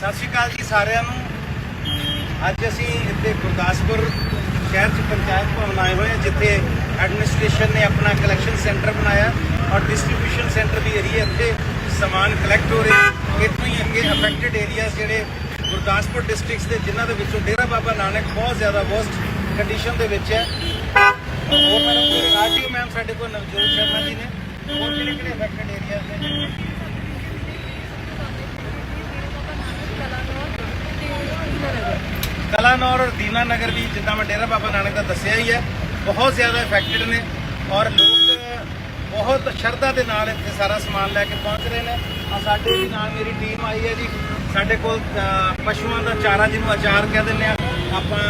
ਸਤਿ ਸ਼੍ਰੀ ਅਕਾਲ ਜੀ ਸਾਰਿਆਂ ਨੂੰ। ਅੱਜ ਅਸੀਂ ਇੱਥੇ ਗੁਰਦਾਸਪੁਰ ਸ਼ਹਿਰ 'ਚ ਪੰਚਾਇਤ ਭਵਨ ਆਏ ਹੋਏ ਹਾਂ ਜਿੱਥੇ ਐਡਮਿਨਿਸਟ੍ਰੇਸ਼ਨ ਨੇ ਆਪਣਾ ਕਲੈਕਸ਼ਨ ਸੈਂਟਰ ਬਣਾਇਆ ਔਰ ਡਿਸਟ੍ਰੀਬਿਊਸ਼ਨ ਸੈਂਟਰ ਵੀ ਏਰੀਆ ਇੱਥੇ ਸਮਾਨ ਕਲੈਕਟ ਹੋ ਰਿਹਾ। ਇੱਥੋਂ ਹੀ ਅੱਗੇ ਅਫੈਕਟਡ ਏਰੀਆਜ਼ ਜਿਹੜੇ ਗੁਰਦਾਸਪੁਰ ਡਿਸਟ੍ਰਿਕਟਸ ਦੇ, ਜਿਨ੍ਹਾਂ ਦੇ ਵਿੱਚੋਂ ਡੇਰਾ ਬਾਬਾ ਨਾਨਕ ਬਹੁਤ ਜ਼ਿਆਦਾ ਵਰਸਟ ਕੰਡੀਸ਼ਨ ਦੇ ਵਿੱਚ ਹੈ। ਹੋਰ ਮੈਡਮ ਆਰਟੀਓ ਮੈਮ ਸਾਡੇ ਕੋਲ ਨਵਜੋਤ ਸ਼ਰਮਾ ਜੀ ਨੇ। ਹੋਰ ਕਿਹੜੇ ਕਿਹੜੇ ਅਫੈਕਟਡ ਏਰੀਆਜ਼ ਨੇ? ਕਲਾਨੌਰ ਔਰ ਦੀਨਾ ਨਗਰ ਵੀ ਜਿੱਦਾਂ ਮੈਂ ਡੇਰਾ ਬਾਬਾ ਨਾਨਕ ਦਾ ਦੱਸਿਆ ਹੀ ਹੈ, ਬਹੁਤ ਜ਼ਿਆਦਾ ਇਫੈਕਟਡ ਨੇ ਔਰ ਲੋਕ ਬਹੁਤ ਸ਼ਰਧਾ ਦੇ ਨਾਲ ਇੱਥੇ ਸਾਰਾ ਸਮਾਨ ਲੈ ਕੇ ਪਹੁੰਚ ਰਹੇ ਨੇ। ਆ ਸਾਡੇ ਵੀ ਨਾਲ ਮੇਰੀ ਟੀਮ ਆਈ ਹੈ ਜੀ। ਸਾਡੇ ਕੋਲ ਪਸ਼ੂਆਂ ਦਾ ਚਾਰਾ ਜਿਹਨੂੰ ਅਚਾਰ ਕਹਿ ਦਿੰਦੇ ਆ, ਆਪਾਂ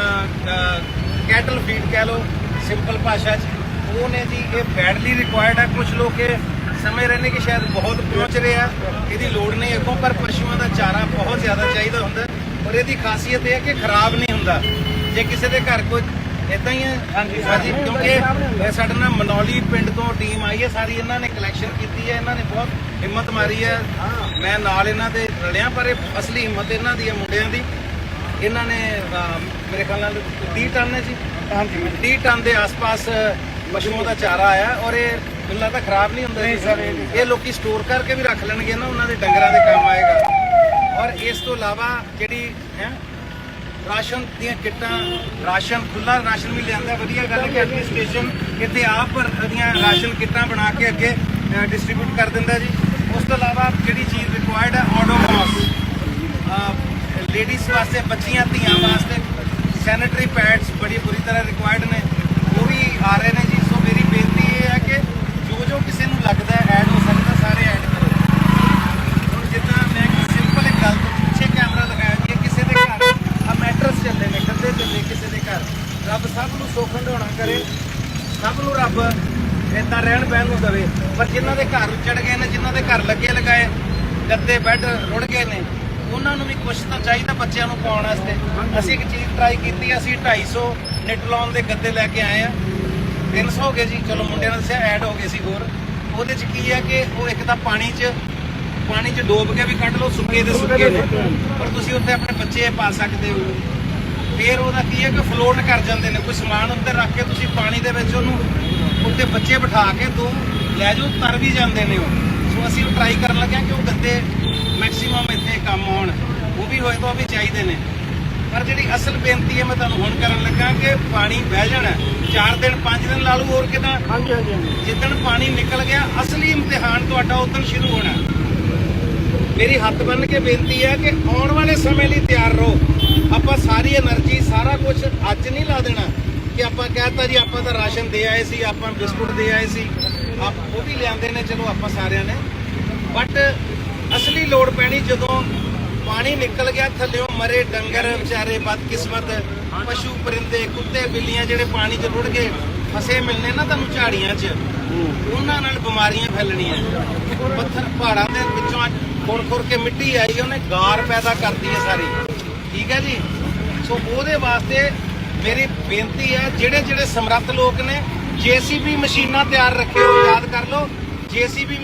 ਕੈਟਲ ਫੀਡ ਕਹਿ ਲਓ ਸਿੰਪਲ ਭਾਸ਼ਾ 'ਚ। ਉਹ ਨੇ ਜੀ, ਇਹ ਬੈਡਲੀ ਰਿਕੁਆਇਰਡ ਹੈ ਕੁਝ ਲੋਕ ਇਹ ਸਮਝ ਰਹੇ ਨੇ ਕਿ ਸ਼ਾਇਦ ਬਹੁਤ ਪਹੁੰਚ ਰਿਹਾ ਇਹਦੀ ਲੋੜ ਨਹੀਂ ਅੱਗੋਂ ਪਰ ਪਸ਼ੂਆਂ ਦਾ ਚਾਰਾ ਬਹੁਤ ਜ਼ਿਆਦਾ ਚਾਹੀਦਾ ਹੁੰਦਾ। ਔਰ ਇਹਦੀ ਖਾਸੀਅਤ ਇਹ ਹੈ ਕਿ ਖਰਾਬ ਨਹੀਂ ਹੁੰਦਾ। ਜੇ ਕਿਸੇ ਦੇ ਘਰ ਕੋਈ ਇਦਾਂ ਹੀ ਹੈ ਹਾਂਜੀ ਹਾਂਜੀ ਕਿਉਂਕਿ ਸਾਡੇ ਨਾਲ ਮਨੌਲੀ ਪਿੰਡ ਤੋਂ ਟੀਮ ਆਈ ਹੈ ਸਾਰੀ ਇਹਨਾਂ ਨੇ ਕਲੈਕਸ਼ਨ ਕੀਤੀ ਹੈ ਇਹਨਾਂ ਨੇ ਬਹੁਤ ਹਿੰਮਤ ਮਾਰੀ ਹੈ। ਮੈਂ ਨਾਲ ਇਹਨਾਂ ਦੇ ਰਲਿਆ ਪਰ ਇਹ ਅਸਲੀ ਹਿੰਮਤ ਇਹਨਾਂ ਦੀ ਹੈ ਮੁੰਡਿਆਂ ਦੀ। ਇਹਨਾਂ ਨੇ ਮੇਰੇ ਖਿਆਲ ਨਾਲ 30 ਟਨ ਹੈ ਜੀ। ਹਾਂਜੀ 30 ਟਨ ਦੇ ਆਸ-ਪਾਸ ਪਸ਼ੂਆਂ ਦਾ ਚਾਰਾ ਆਇਆ ਔਰ ਇਹ ਮੈਨੂੰ ਲੱਗਦਾ ਖਰਾਬ ਨਹੀਂ ਹੁੰਦਾ ਇਹ ਲੋਕੀ ਸਟੋਰ ਕਰਕੇ ਵੀ ਰੱਖ ਲੈਣਗੇ ਨਾ ਉਹਨਾਂ ਦੇ ਡੰਗਰਾਂ ਦੇ ਕੰਮ ਆਏਗਾ। ਔਰ ਇਸ ਤੋਂ ਇਲਾਵਾ ਜਿਹੜੀ ਹੈ, ਰਾਸ਼ਨ ਦੀਆਂ ਕਿੱਟਾਂ, ਰਾਸ਼ਨ ਖੁੱਲਾ ਰਾਸ਼ਨ ਵੀ ਲਿਆਂਦਾ, ਵਧੀਆ ਗੱਲ ਹੈ ਕਿ ਐਡਮਿਨਿਸਟ੍ਰੇਸ਼ਨ ਇੱਥੇ ਆਪ ਦੀਆਂ ਰਾਸ਼ਨ ਕਿੱਟਾਂ ਬਣਾ ਕੇ ਅੱਗੇ ਡਿਸਟ੍ਰੀਬਿਊਟ ਕਰ ਦਿੰਦਾ ਜੀ। ਉਸ ਤੋਂ ਇਲਾਵਾ ਜਿਹੜੀ ਚੀਜ਼ ਰਿਕੁਆਇਰਡ ਹੈ ਆਡੋਮੋਸ ਲੇਡੀਜ਼ ਵਾਸਤੇ, ਬੱਚੀਆਂ, ਧੀਆਂ ਵਾਸਤੇ ਸੈਨੀਟਰੀ ਪੈਡਸ ਬੜੀ ਬੁਰੀ ਤਰ੍ਹਾਂ ਰਿਕੁਆਇਰਡ ਨੇ। ਉਹ ਵੀ ਆ ਰਹੇ ਨੇ ਜੀ। ਸੋ ਮੇਰੀ ਬੇਨਤੀ ਇਹ ਹੈ ਕਿ ਜੋ ਜੋ ਕਿਸੇ ਨੂੰ ਲੱਗਦਾ ਐਡ ਹੋ ਸਕਦਾ, ਸਾਰੇ ਐਡ ਕਰੋ ਹੁਣ ਜਿੱਦਾਂ ਮੈਂ ਸਿੰਪਲ ਇੱਕ ਗੱਲ ਤੋਂ ਪਿੱਛੇ ਕੈਮਰਾ ਲਗਾਇਆ ਜੀ ਇਹ ਕਿਸੇ ਦੇ ਘਰ ਆ ਮੈਟਰਸ ਚੱਲਦੇ ਨੇ ਗੱਦੇ ਚੱਲਦੇ ਕਿਸੇ ਦੇ ਘਰ ਰੱਬ ਸਭ ਨੂੰ ਸੁੱਖ ਹੰਡਾਉਣਾ ਕਰੇ ਸਭ ਨੂੰ ਰੱਬ ਏਦਾਂ ਰਹਿਣ ਬਹਿਣ ਨੂੰ ਦੇਵੇ। ਪਰ ਜਿਨ੍ਹਾਂ ਦੇ ਘਰ ਚੜ ਗਏ ਨੇ, ਜਿਨ੍ਹਾਂ ਦੇ ਘਰ ਲੱਗੇ ਲਗਾਏ, ਗੱਦੇ, ਬੈੱਡ ਰੁੜ ਗਏ ਨੇ, ਉਹਨਾਂ ਨੂੰ ਵੀ ਕੁਝ ਤਾਂ ਚਾਹੀਦਾ ਬੱਚਿਆਂ ਨੂੰ ਪਾਉਣ ਵਾਸਤੇ। ਅਸੀਂ ਇੱਕ ਚੀਜ਼ ਟਰਾਈ ਕੀਤੀ, ਅਸੀਂ 250 ਨਿਟ ਲਾਉਣ ਦੇ ਗੱਦੇ ਲੈ ਕੇ ਆਏ ਆ। 300 ਹੋ ਗਏ ਜੀ, ਚਲੋ ਮੁੰਡਿਆਂ ਨੇ ਦੱਸਿਆ ਐਡ ਹੋ ਗਏ ਸੀ ਹੋਰ। ਉਹਦੇ ਚ ਕੀ ਹੈ ਕਿ ਉਹ ਇੱਕ ਤਾਂ ਪਾਣੀ 'ਚ ਪਾਣੀ 'ਚ ਡੋਬ ਕੇ ਵੀ ਕੱਢ ਲਓ, ਸੁੱਕੇ ਦੇ ਸੁੱਕੇ ਨੇ। ਪਰ ਤੁਸੀਂ ਉੱਥੇ ਆਪਣੇ ਬੱਚੇ ਪਾ ਸਕਦੇ ਹੋ। ਫਿਰ ਉਹਦਾ ਕੀ ਹੈ ਕਿ ਫਲੋਟ ਕਰ ਜਾਂਦੇ ਨੇ, ਕੋਈ ਸਮਾਨ ਉੱਤੇ ਰੱਖ ਕੇ ਤੁਸੀਂ ਪਾਣੀ ਦੇ ਵਿੱਚ ਉਹਨੂੰ ਉੱਤੇ ਬੱਚੇ ਬਿਠਾ ਕੇ ਦੋ ਲੈ ਜਾਓ ਤਰ ਵੀ ਜਾਂਦੇ ਨੇ ਉਹ। ਸੋ ਅਸੀਂ ਉਹ ਟਰਾਈ ਕਰਨ ਲੱਗੇ ਕਿ ਉਹ ਗੱਦੇ ਮੈਕਸਿਮਮ ਇੱਥੇ ਕੰਮ ਆਉਣ। ਉਹ ਵੀ ਹੋਏ ਤਾਂ ਉਹ ਵੀ ਚਾਹੀਦੇ ਨੇ। ਪਰ ਜਿਹੜੀ ਅਸਲ ਬੇਨਤੀ ਹੈ ਮੈਂ ਤੁਹਾਨੂੰ ਹੁਣ ਕਰਨ ਲੱਗਾ ਕਿ ਪਾਣੀ ਬਹਿ ਜਾਣਾ। ਚਾਰ ਦਿਨ ਪੰਜ ਦਿਨ ਲਾ ਲੂ ਹੋਰ ਕਿਦਾਂ? ਹਾਂਜੀ ਹਾਂਜੀ ਜਿੱਦਣ ਪਾਣੀ ਨਿਕਲ ਗਿਆ ਅਸਲੀ ਇਮਤਿਹਾਨ ਤੁਹਾਡਾ ਉਦੋਂ ਸ਼ੁਰੂ ਹੋਣਾ। ਮੇਰੀ ਹੱਥ ਬੰਨ ਕੇ ਬੇਨਤੀ ਹੈ ਕਿ ਆਉਣ ਵਾਲੇ ਸਮੇਂ ਲਈ ਤਿਆਰ ਰਹੋ। ਆਪਾਂ ਸਾਰੀ એનર્ਜੀ ਸਾਰਾ ਕੁਝ ਅੱਜ ਨਹੀਂ ਲਾ ਦੇਣਾ। ਕਿ ਆਪਾਂ ਕਹਤਾ ਜੀ, ਆਪਾਂ ਤਾਂ ਰਾਸ਼ਨ ਦੇ ਆਏ ਸੀ, ਆਪਾਂ ਬਿਸਕੁਟ ਦੇ ਆਏ ਸੀ। ਆਪ ਉਹ ਵੀ ਲਿਆਂਦੇ ਨੇ, ਚਲੋ ਆਪਾਂ ਸਾਰਿਆਂ ਨੇ। ਬਟ ਅਸਲੀ ਲੋੜ ਪੈਣੀ ਜਦੋਂ ਪਾਣੀ ਨਿਕਲ ਗਿਆ, ਥੱਲਿਓਂ ਮਰੇ ਡੰਗਰ, ਵਿਚਾਰੇ ਬਦਕਿਸਮਤ, ਪਸ਼ੂ ਪਰਿੰਦੇ, ਕੁੱਤੇ, ਬਿੱਲੀਆਂ ਜਿਹੜੇ ਪਾਣੀ 'ਚ ਰੁੜ ਗਏ ਫਸੇ ਮਿਲਨੇ ਨਾ ਤੁਹਾਨੂੰ ਝਾੜੀਆਂ 'ਚ, ਉਹਨਾਂ ਨਾਲ ਬਿਮਾਰੀਆਂ ਫੈਲਣੀਆਂ। ਪੱਥਰ ਪਹਾੜਾਂ ਦੇ ਵਿੱਚੋਂ ਖੁਰ ਖੁਰ ਕੇ ਮਿੱਟੀ ਆਈ, ਉਹਨੇ ਗਾਰ ਪੈਦਾ ਕਰਦੀ ਹੈ ਸਾਰੀ। ਠੀਕ ਹੈ ਜੀ? ਸੋ ਉਹਦੇ ਵਾਸਤੇ ਮੇਰੀ ਬੇਨਤੀ ਹੈ ਜਿਹੜੇ ਜਿਹੜੇ ਸਮਰੱਥ ਲੋਕ ਨੇ ਜੀਸੀਬੀ ਮਸ਼ੀਨਾਂ ਤਿਆਰ ਰੱਖਿਓ ਯਾਦ ਕਰ ਲਓ ਜੀਸੀਬੀ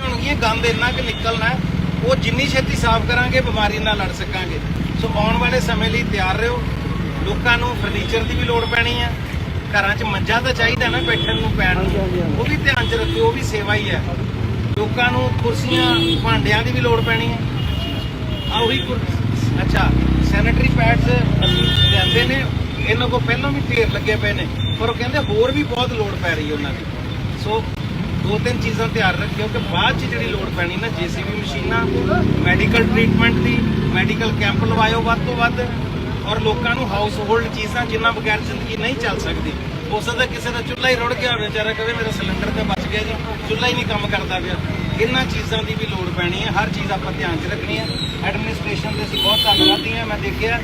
ਹੋਣਗੀਆਂ ਗੰਦ ਇੰਨਾ ਕਿ ਨਿਕਲਣਾ ਉਹ ਜਿੰਨੀ ਛੇਤੀ ਸਾਫ਼ ਕਰਾਂਗੇ ਬਿਮਾਰੀ ਨਾਲ ਲੜ ਸਕਾਂਗੇ। ਸੋ ਆਉਣ ਵਾਲੇ ਸਮੇਂ ਲਈ ਤਿਆਰ ਰਹੋ। ਲੋਕਾਂ ਨੂੰ ਫਰਨੀਚਰ ਦੀ ਵੀ ਲੋੜ ਪੈਣੀ ਹੈ। ਘਰਾਂ 'ਚ ਮੰਜਾ ਤਾਂ ਚਾਹੀਦਾ ਨਾ ਬੈਠਣ ਨੂੰ ਪੈਣ ਹਾਂਜੀ, ਨੂੰ। ਉਹ ਵੀ ਧਿਆਨ 'ਚ ਰੱਖਿਓ ਉਹ ਵੀ ਸੇਵਾ ਹੀ ਹੈ। ਲੋਕਾਂ ਨੂੰ ਕੁਰਸੀਆਂ ਭਾਂਡਿਆਂ ਦੀ ਵੀ ਲੋੜ ਪੈਣੀ ਹੈ। ਆ ਉਹੀ ਅੱਛਾ ਸੈਨੀਟਰੀ ਪੈਡਸ ਅਸੀਂ ਲਿਆਂਦੇ ਨੇ, ਇਹਨਾਂ ਕੋ ਪਹਿਲਾਂ ਵੀ ਢੇਰ ਲੱਗੇ ਪਏ ਨੇ, ਪਰ ਉਹ ਕਹਿੰਦੇ ਹੋਰ ਵੀ ਬਹੁਤ ਲੋੜ ਪੈ ਰਹੀ ਹੈ ਉਹਨਾਂ ਦੀ। ਸੋ ਦੋ ਤਿੰਨ ਚੀਜ਼ਾਂ ਧਿਆਨ ਰੱਖਿਓ ਕਿ ਬਾਅਦ ਚ ਜਿਹੜੀ ਲੋੜ ਪੈਣੀ ਨਾ, ਜੀਸੀਬੀ ਮਸ਼ੀਨਾਂ ਮੈਡੀਕਲ ਟ੍ਰੀਟਮੈਂਟ ਦੀ ਮੈਡੀਕਲ ਕੈਂਪ ਲਵਾਇਓ ਵੱਧ ਤੋਂ ਵੱਧ, ਔਰ ਲੋਕਾਂ ਨੂੰ ਹਾਊਸ ਹੋਲਡ ਚੀਜ਼ਾਂ ਜਿੰਨਾ ਬਗੈਰ ਜ਼ਿੰਦਗੀ ਨਹੀਂ ਚੱਲ ਸਕਦੀ। ਹੋ ਸਕਦਾ ਕਿਸੇ ਦਾ ਚੁੱਲ੍ਹਾ ਹੀ ਰੁੜ ਗਿਆ ਵਿਚਾਰਾ ਕਹੇ ਮੇਰਾ ਸਿਲੰਡਰ ਤਾਂ ਬਚ ਗਿਆ ਜੀ, ਚੁੱਲ੍ਹਾ ਹੀ ਨਹੀਂ ਕੰਮ ਕਰਦਾ ਪਿਆ। ਇਹਨਾਂ ਚੀਜ਼ਾਂ ਦੀ ਵੀ ਲੋੜ ਪੈਣੀ ਹੈ, ਹਰ ਚੀਜ਼ ਆਪਾਂ ਧਿਆਨ 'ਚ ਰੱਖਣੀ ਹੈ। ਐਡਮਿਨਿਸਟ੍ਰੇਸ਼ਨ ਦੇ ਅਸੀਂ ਬਹੁਤ ਧੰਨਵਾਦੀ ਹਾਂ। ਮੈਂ ਦੇਖਿਆ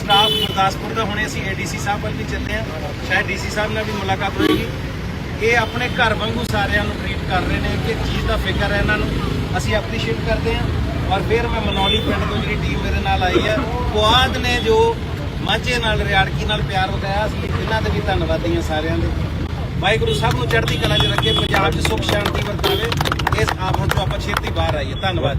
ਸਟਾਫ ਗੁਰਦਾਸਪੁਰ ਦਾ, ਹੁਣੇ ਅਸੀਂ ਏਡੀਸੀ ਸਾਹਿਬ ਵੱਲ ਵੀ ਚੱਲੇ ਹਾਂ। ਸ਼ਾਇਦ ਡੀਸੀ ਸਾਹਿਬ ਨਾਲ ਵੀ ਮੁਲਾਕਾਤ ਹੋਏਗੀ। ਇਹ ਆਪਣੇ ਘਰ ਵਾਂਗੂ ਸਾਰਿਆਂ ਨੂੰ ਟ੍ਰੀਟ ਕਰ ਰਹੇ ਨੇ ਕਿ ਚੀਜ਼ ਦਾ ਫਿਕਰ ਹੈ ਇਹਨਾਂ ਨੂੰ। ਅਸੀਂ ਐਪਰੀਸ਼ੀਏਟ ਕਰਦੇ ਹਾਂ। ਔਰ ਫਿਰ ਮੈਂ ਮਨੌਲੀ ਪਿੰਡ ਤੋਂ ਜਿਹੜੀ ਟੀਮ ਮੇਰੇ ਨਾਲ ਆਈ ਹੈ ਪੁਆਦ ਨੇ ਜੋ ਮਾਝੇ ਨਾਲ, ਰਿਆੜਕੀ ਨਾਲ ਪਿਆਰ ਵਧਾਇਆ ਅਸੀਂ ਇਹਨਾਂ ਦੇ ਵੀ ਧੰਨਵਾਦੀ ਹਾਂ ਸਾਰਿਆਂ ਦੇ। ਵਾਹਿਗੁਰੂ ਸਭ ਨੂੰ ਚੜ੍ਹਦੀ ਕਲਾ 'ਚ ਰੱਖੇ ਪੰਜਾਬ 'ਚ ਸੁਖ ਸ਼ਾਂਤੀ ਵਰਤਾਵੇ। ਇਸ ਆਫਤ ਤੋਂ ਆਪਾਂ ਛੇਤੀ ਬਾਹਰ ਆਈਏ। ਧੰਨਵਾਦ।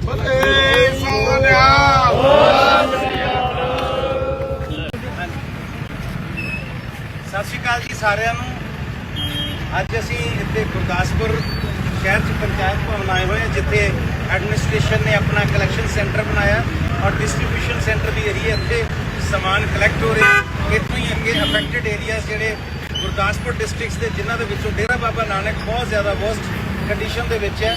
ਸਤਿ ਸ਼੍ਰੀ ਅਕਾਲ ਜੀ ਸਾਰਿਆਂ ਨੂੰ। ਅੱਜ ਅਸੀਂ ਇੱਥੇ ਗੁਰਦਾਸਪੁਰ ਸ਼ਹਿਰ 'ਚ ਪੰਚਾਇਤ ਭਵਨ ਆਏ ਹੋਏ ਹਾਂ ਜਿੱਥੇ ਐਡਮਿਨਿਸਟ੍ਰੇਸ਼ਨ ਨੇ ਆਪਣਾ ਕਲੈਕਸ਼ਨ ਸੈਂਟਰ ਬਣਾਇਆ ਔਰ ਡਿਸਟ੍ਰੀਬਿਊਸ਼ਨ ਸੈਂਟਰ ਵੀ ਏਰੀਆ ਇੱਥੇ ਸਮਾਨ ਕਲੈਕਟ ਹੋ ਰਿਹਾ। ਇੱਥੋਂ ਹੀ ਅੱਗੇ ਅਫੈਕਟਡ ਏਰੀਆਜ਼ ਜਿਹੜੇ ਗੁਰਦਾਸਪੁਰ ਡਿਸਟ੍ਰਿਕਟਸ ਦੇ ਜਿਨ੍ਹਾਂ ਦੇ ਵਿੱਚੋਂ ਡੇਰਾ ਬਾਬਾ ਨਾਨਕ ਬਹੁਤ ਜ਼ਿਆਦਾ ਵਰਸਟ ਕੰਡੀਸ਼ਨ ਦੇ ਵਿੱਚ ਹੈ।